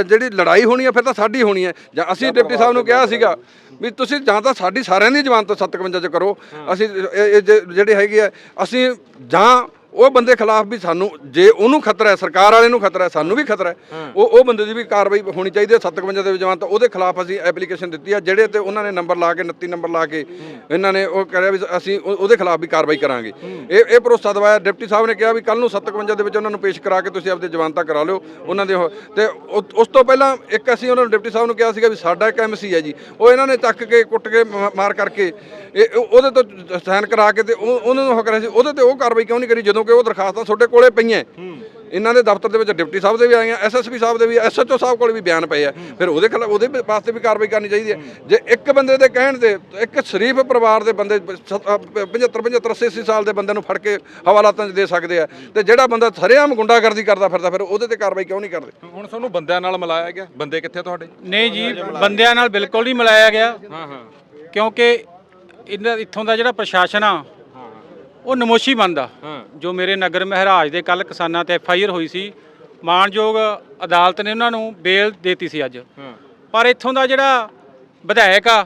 ਜਿਹੜੀ ਲੜਾਈ ਹੋਣੀ ਹੈ ਫਿਰ ਤਾਂ ਸਾਡੀ ਹੋਣੀ ਹੈ ਜਾਂ ਅਸੀਂ ਡਿਪਟੀ ਸਾਹਿਬ ਨੂੰ ਕਿਹਾ ਸੀਗਾ ਵੀ ਤੁਸੀਂ ਜਾਂ ਤਾਂ ਸਾਡੀ ਸਾਰਿਆਂ ਦੀ ਜ਼ਮਾਨਤ 751 ਚ ਕਰੋ। ਅਸੀਂ ਜਿਹੜੇ ਹੈਗੇ ਆ ਅਸੀਂ ਜਾਂ ਉਹ ਬੰਦੇ ਖਿਲਾਫ ਵੀ ਸਾਨੂੰ ਜੇ ਉਹਨੂੰ ਖਤਰਾ ਹੈ ਸਰਕਾਰ ਵਾਲੇ ਨੂੰ ਖਤਰਾ ਹੈ ਸਾਨੂੰ ਵੀ ਖਤਰਾ ਹੈ ਉਹ ਉਹ ਬੰਦੇ ਦੀ ਵੀ ਕਾਰਵਾਈ ਹੋਣੀ ਚਾਹੀਦੀ ਹੈ। 751 ਦੇ ਜਵਾਨ ਤਾਂ ਉਹਦੇ ਖਿਲਾਫ ਅਸੀਂ ਐਪਲੀਕੇਸ਼ਨ ਦਿੱਤੀ ਆ ਜਿਹੜੇ ਤੇ ਉਹਨਾਂ ਨੇ ਨੰਬਰ ਲਾ ਕੇ 29 ਨੰਬਰ ਲਾ ਕੇ ਇਹਨਾਂ ਨੇ ਉਹ ਕਰਿਆ ਵੀ ਅਸੀਂ ਉਹ- ਉਹਦੇ ਖਿਲਾਫ ਵੀ ਕਾਰਵਾਈ ਕਰਾਂਗੇ। ਇਹ ਇਹ ਭਰੋਸਾ ਦਵਾਇਆ। ਡਿਪਟੀ ਸਾਹਿਬ ਨੇ ਕਿਹਾ ਵੀ ਕੱਲ ਨੂੰ 751 ਦੇ ਵਿੱਚ ਉਹਨਾਂ ਨੂੰ ਪੇਸ਼ ਕਰਾ ਕੇ ਤੁਸੀਂ ਆਪਦੇ ਜਵਾਨਤਾ ਕਰਾ ਲਿਓ ਉਹਨਾਂ ਦੇ ਤੇ ਉਸ ਤੋਂ ਪਹਿਲਾਂ ਇੱਕ ਅਸੀਂ ਉਹਨਾਂ ਨੂੰ ਡਿਪਟੀ ਸਾਹਿਬ ਨੂੰ ਕਿਹਾ ਸੀਗਾ ਵੀ ਸਾਡਾ ਇੱਕ ਐਮਸੀ ਹੈ ਜੀ। ਉਹ ਇਹਨਾਂ ਨੇ ਚੱਕ ਕੇ ਕੁੱਟ ਕੇ ਮਾਰ ਕਰਕੇ ਇਹ ਉਹ- ਉਹਦੇ ਤੋਂ ਸਾਈਨ ਕਰਾ ਕੇ ਤੇ ਉਹ- ਉਹਨਾਂ ਨੂੰ ਉਹ ਕਰਿਆ ਸੀ। ਉਹਦੇ ਤੇ ਉਹ ਕਾਰਵਾਈ ਕਿਉਂ ਨਹੀਂ ਕਰੀ? ਜਦੋਂ ਕਿ ਉਹ ਦਰਖਾਸਤਾਂ ਤੁਹਾਡੇ ਕੋਲੇ ਪਈਆਂ ਇਹਨਾਂ ਦੇ ਦਫ਼ਤਰ ਦੇ ਵਿੱਚ ਡਿਪਟੀ ਸਾਹਿਬ ਦੇ ਵੀ ਆਈਆਂ ਐਸਐਸਪੀ ਸਾਹਿਬ ਦੇ ਵੀ ਐਸਐਚਓ ਸਾਹਿਬ ਕੋਲ ਵੀ ਬਿਆਨ ਪਏ ਆ। ਫਿਰ ਉਹਦੇ ਖਿਲਾਫ ਉਹਦੇ ਵਾਸਤੇ ਵੀ ਕਾਰਵਾਈ ਕਰਨੀ ਚਾਹੀਦੀ ਹੈ। ਜੇ ਇੱਕ ਬੰਦੇ ਦੇ ਕਹਿਣ ਤੇ ਇੱਕ ਸ਼ਰੀਫ ਪਰਿਵਾਰ ਦੇ ਬੰਦੇ 75 75 80 ਸਾਲ ਦੇ ਬੰਦੇ ਨੂੰ ਫੜ ਕੇ ਹਵਾਲਾਤਾਂ 'ਚ ਦੇ ਸਕਦੇ ਆ ਤੇ ਜਿਹੜਾ ਬੰਦਾ ਸਰੇਆਮ ਗੁੰਡਾਗਰਦੀ ਕਰਦਾ ਫਿਰਦਾ ਫਿਰ ਉਹਦੇ ਤੇ ਕਾਰਵਾਈ ਕਿਉਂ ਨਹੀਂ ਕਰਦੇ? ਹੁਣ ਤੁਹਾਨੂੰ ਬੰਦਿਆਂ ਨਾਲ ਮਿਲਾਇਆ ਗਿਆ? ਬੰਦੇ ਕਿੱਥੇ ਤੁਹਾਡੇ? ਨਹੀਂ ਜੀ ਬੰਦਿਆਂ ਨਾਲ ਬਿਲਕੁਲ ਨਹੀਂ ਮਿਲਾਇਆ ਗਿਆ। ਹਾਂ ਹਾਂ। ਕਿਉਂਕਿ ਇਹਨਾਂ ਇੱਥੋਂ ਦਾ ਜਿਹੜਾ ਪ੍ਰਸ਼ਾਸਨ ਆ ਉਹ ਨਮੋਸ਼ੀ ਬੰਦਾ ਹਾਂ। ਜੋ ਮੇਰੇ ਨਗਰ ਮਹਾਰਾਜ ਦੇ ਕੱਲ ਕਿਸਾਨਾਂ ਤੇ ਐਫ ਆਈ ਆਰ ਹੋਈ ਸੀ। ਮਾਣਯੋਗ ਅਦਾਲਤ ਨੇ ਉਹਨਾਂ ਨੂੰ ਬੇਲ ਦੇਤੀ ਸੀ ਅੱਜ। ਹਾਂ। ਪਰ ਇੱਥੋਂ ਦਾ ਜਿਹੜਾ ਵਿਧਾਇਕ ਆ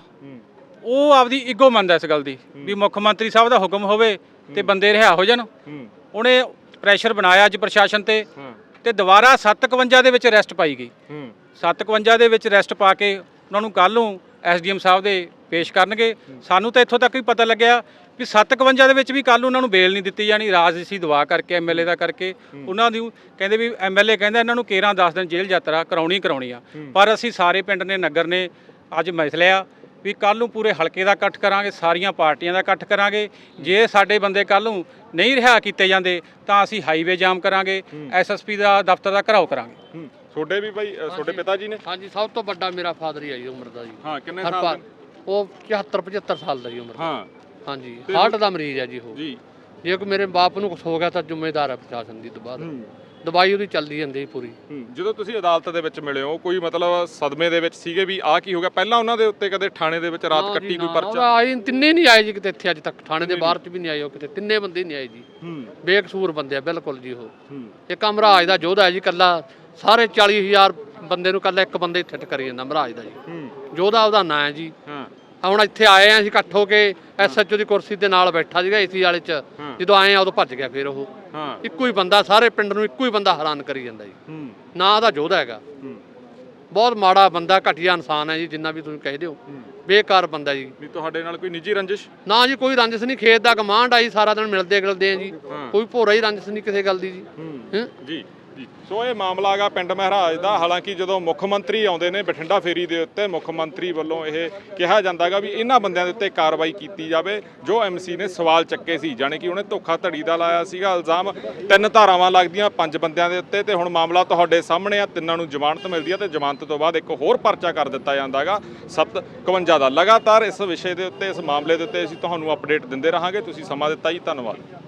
ਉਹ ਆਪਦੀ ਈਗੋ ਮੰਨਦਾ ਇਸ ਗੱਲ ਦੀ ਵੀ ਮੁੱਖ ਮੰਤਰੀ ਸਾਹਿਬ ਦਾ ਹੁਕਮ ਹੋਵੇ ਤੇ ਬੰਦੇ ਰਿਹਾ ਹੋ ਜਾਣ। ਹੂੰ। ਉਹਨੇ ਪ੍ਰੈਸ਼ਰ ਬਣਾਇਆ ਅੱਜ ਪ੍ਰਸ਼ਾਸਨ ਤੇ ਹਾਂ। ਤੇ ਦੁਬਾਰਾ 751 ਦੇ ਵਿੱਚ ਅਰੈਸਟ ਪਾਈ ਗਈ। ਹੂੰ। 751 ਦੇ ਵਿੱਚ ਅਰੈਸਟ ਪਾ ਕੇ ਉਹਨਾਂ ਨੂੰ ਕੱਲ ਨੂੰ ਐਸਡੀਐਮ ਸਾਹਿਬ ਦੇ ਪੇਸ਼ ਕਰਨਗੇ। ਸਾਨੂੰ ਤਾਂ ਇੱਥੋਂ ਤੱਕ ਵੀ ਪਤਾ ਲੱਗਿਆ ਵੀ 751 ਦੇ ਵਿੱਚ ਵੀ ਕੱਲ ਉਹਨਾਂ ਨੂੰ ਬੇਲ ਨਹੀਂ ਦਿੱਤੀ ਜਾਣੀ ਰਾਜਸੀ ਦਵਾ ਕਰਕੇ ਐਮਐਲਏ ਦਾ ਕਰਕੇ। ਉਹਨਾਂ ਦੀ ਕਹਿੰਦੇ ਵੀ ਐਮਐਲਏ ਕਹਿੰਦਾ ਇਹਨਾਂ ਨੂੰ 13 10 ਦਿਨ ਜੇਲ੍ਹ ਯਾਤਰਾ ਕਰਾਉਣੀ ਕਰਾਉਣੀ ਆ। ਪਰ ਅਸੀਂ ਸਾਰੇ ਪਿੰਡ ਨੇ ਨਗਰ ਨੇ ਅੱਜ ਮਸਲਿਆ ਵੀ ਕੱਲ ਨੂੰ ਪੂਰੇ ਹਲਕੇ ਦਾ ਇਕੱਠ ਕਰਾਂਗੇ ਸਾਰੀਆਂ ਪਾਰਟੀਆਂ ਦਾ ਇਕੱਠ ਕਰਾਂਗੇ। ਜੇ ਸਾਡੇ ਬੰਦੇ ਕੱਲ ਨੂੰ ਨਹੀਂ ਰਿਹਾ ਕੀਤੇ ਜਾਂਦੇ ਤਾਂ ਅਸੀਂ ਹਾਈਵੇ ਜਾਮ ਕਰਾਂਗੇ ਐਸਐਸਪੀ ਦਾ ਦਫ਼ਤਰ ਦਾ ਘਰਾਓ ਕਰਾਂਗੇ। ਤੁਹਾਡੇ ਵੀ ਬਾਈ ਅ, ਤੁਹਾਡੇ ਪਿਤਾ ਜੀ ਨੇ? ਹਾਂਜੀ ਸਭ ਤੋਂ ਵੱਡਾ ਮੇਰਾ ਫਾਦਰ ਹੀ ਆ ਜੀ ਉਮਰ ਦਾ ਜੀ। ਹਾਂ ਕਿੰਨੇ ਸਾਲ? ਉਹ 74 75 ਸਾਲ ਦਾ ਜੀ ਉਮਰ ਦਾ। ਹਾਂ। ਹਾਂਜੀ ਤੇ- ਹਾਰਟ ਦਾ ਮਰੀਜ਼ ਹੈ ਜੀ ਉਹ। ਜੀ। ਜੇ ਕੋਈ ਮੇਰੇ ਬਾਪ ਨੂੰ ਕੁਝ ਹੋ ਗਿਆ ਤਾਂ ਜ਼ਿੰਮੇਦਾਰ ਹੈ ਪ੍ਰਸ਼ਾਸਨ ਦੀ ਤੋਂ ਬਾਅਦ ਹੂੰ। ਦਵਾਈ ਉਹਦੀ ਚੱਲਦੀ ਜਾਂਦੀ ਜੀ ਪੂਰੀ। ਹੂੰ ਜਦੋਂ ਤੁਸੀਂ ਅਦਾਲਤ ਦੇ ਵਿੱਚ ਮਿਲੇ ਹੋ ਕੋਈ ਮਤਲਬ ਸਦਮੇ ਦੇ ਵਿੱਚ ਸੀਗੇ ਵੀ ਆਹ ਕੀ ਹੋ ਗਿਆ? ਪਹਿਲਾਂ ਉਹਨਾਂ ਦੇ ਉੱਤੇ ਕਦੇ ਥਾਣੇ ਦੇ ਵਿੱਚ ਰਾਤ ਨਾ ਕੱਟੀ ਕੋਈ ਨਾ, ਪਰਚਾ? ਉਹਦਾ ਆਏ ਤਿੰਨੇ ਨਹੀਂ ਆਏ ਜੀ ਕਿਤੇ ਇੱਥੇ ਅੱਜ ਤੱਕ। ਥਾਣੇ ਦੇ ਬਾਹਰ ਚ ਵੀ ਨਹੀਂ ਆਏ ਉਹ ਕਿਤੇ। ਤਿੰਨੇ ਬੰਦੇ ਨਹੀਂ ਆਏ ਜੀ। ਹੂੰ। ਬੇਕਸੂਰ ਬੰਦੇ ਆ ਬਿਲਕੁਲ ਜੀ ਉਹ। ਹੂੰ। ਇੱਕ ਅਮਰਾਜ ਦਾ ਯੋਧਾ ਹੈ ਜੀ ਕੱਲਾ ਸਾਰੇ 40000 ਬੰਦੇ ਨੂੰ ਕੱਲਾ ਇੱਕ ਬੰਦੇ ਠੱਟ ਕਰੀ ਜਾਂਦਾ ਅਮਰਾਜ ਦਾ ਜੀ। ਹੂੰ। ਯੋਧਾ ਉਹਦਾ ਨਾਂ ਹੈ ਜੀ। ਹਾਂ। ਹੁਣ ਇੱਥੇ ਆਏ ਆ ਅਸੀਂ ਇਕੱਠ ਹੋ ਕੇ ਐਸਐਚਓ ਦੀ ਕੁਰਸੀ ਦੇ ਨਾਲ ਬੈਠਾ ਸੀਗਾ ਏਸੀ ਵਾਲੇ ਚ। ਜਦੋਂ ਆਏ ਆ ਉਦੋਂ ਭੱਜ ਗਿਆ ਫਿਰ ਉਹ। ਇੱਕੋ ਹੀ ਬੰਦਾ ਸਾਰੇ ਪਿੰਡ ਨੂੰ ਇੱਕੋ ਹੀ ਬੰਦਾ ਹੈਰਾਨ ਕਰੀ ਜਾਂਦਾ ਜੀ। ਨਾ ਉਹਦਾ ਯੋਧਾ ਹੈਗਾ। ਬਹੁਤ ਮਾੜਾ ਬੰਦਾ ਘਟੀਆ ਇਨਸਾਨ ਹੈ ਜੀ ਜਿੰਨਾ ਵੀ ਤੁਸੀਂ ਕਹਿ ਦਿਓ। ਬੇਕਾਰ ਬੰਦਾ ਜੀ। ਵੀ ਤੁਹਾਡੇ ਨਾਲ ਕੋਈ ਨਿੱਜੀ ਰੰਜਿਸ਼? ਨਾ ਜੀ ਕੋਈ ਰੰਜਿਸ਼ ਨਹੀਂ। ਖੇਤ ਦਾ ਕਮਾਂਡ ਆਈ ਸਾਰਾ ਦਿਨ ਮਿਲਦੇ ਗਿਲਦੇ ਆ ਜੀ। ਕੋਈ ਭੋਰਾ ਹੀ ਰੰਜਿਸ਼ ਨਹੀਂ ਕਿਸੇ ਗੱਲ ਦੀ ਜੀ? ਜੀ ਜੀ। ਸੋ ਇਹ ਮਾਮਲਾ ਹੈਗਾ ਪਿੰਡ ਮਹਾਰਾਜ ਦਾ। ਹਾਲਾਂਕਿ ਜਦੋਂ ਮੁੱਖ ਮੰਤਰੀ ਆਉਂਦੇ ਨੇ ਬਠਿੰਡਾ ਫੇਰੀ ਦੇ ਉੱਤੇ, ਮੁੱਖ ਮੰਤਰੀ ਵੱਲੋਂ ਇਹ ਕਿਹਾ ਜਾਂਦਾ ਜਾਂਦਾਗਾ ਵੀ ਇਹਨਾਂ ਬੰਦਿਆਂ ਦੇ ਉੱਤੇ ਕਾਰਵਾਈ ਕੀਤੀ ਜਾਵੇ। ਜੋ ਐਮਸੀ ਨੇ ਸਵਾਲ ਚੱਕੇ ਸੀ, ਜਾਣੀ ਕਿ ਉਹਨੇ ਧੋਖਾ ਧੜੀ ਦਾ ਲਾਇਆ ਸੀਗਾ। ਇਲਜ਼ਾਮ ਤਿੰਨ ਧਾਰਾਵਾਂ ਲੱਗਦੀਆਂ ਪੰਜ ਬੰਦਿਆਂ ਦੇ ਉੱਤੇ ਤੇ ਹੁਣ ਮਾਮਲਾ ਤੁਹਾਡੇ ਸਾਹਮਣੇ ਆ। ਤਿੰਨਾਂ ਨੂੰ ਜ਼ਮਾਨਤ ਮਿਲਦੀ ਹੈ ਤੇ ਜ਼ਮਾਨਤ ਤੋਂ ਬਾਅਦ ਇੱਕ ਹੋਰ ਪਰਚਾ ਕਰ ਦਿੱਤਾ ਜਾਂਦਾ ਜਾਂਦਾਗਾ 751 ਦਾ। ਲਗਾਤਾਰ ਇਸ ਵਿਸ਼ੇ ਦੇ ਉੱਤੇ, ਇਸ ਮਾਮਲੇ ਦੇ ਉੱਤੇ ਅਸੀਂ ਤੁਹਾਨੂੰ ਅਪਡੇਟ ਦਿੰਦੇ ਰਹਾਂਗੇ। ਤੁਸੀਂ ਸਮਾਂ ਦਿੱਤਾ ਜੀ। ਧੰਨਵਾਦ।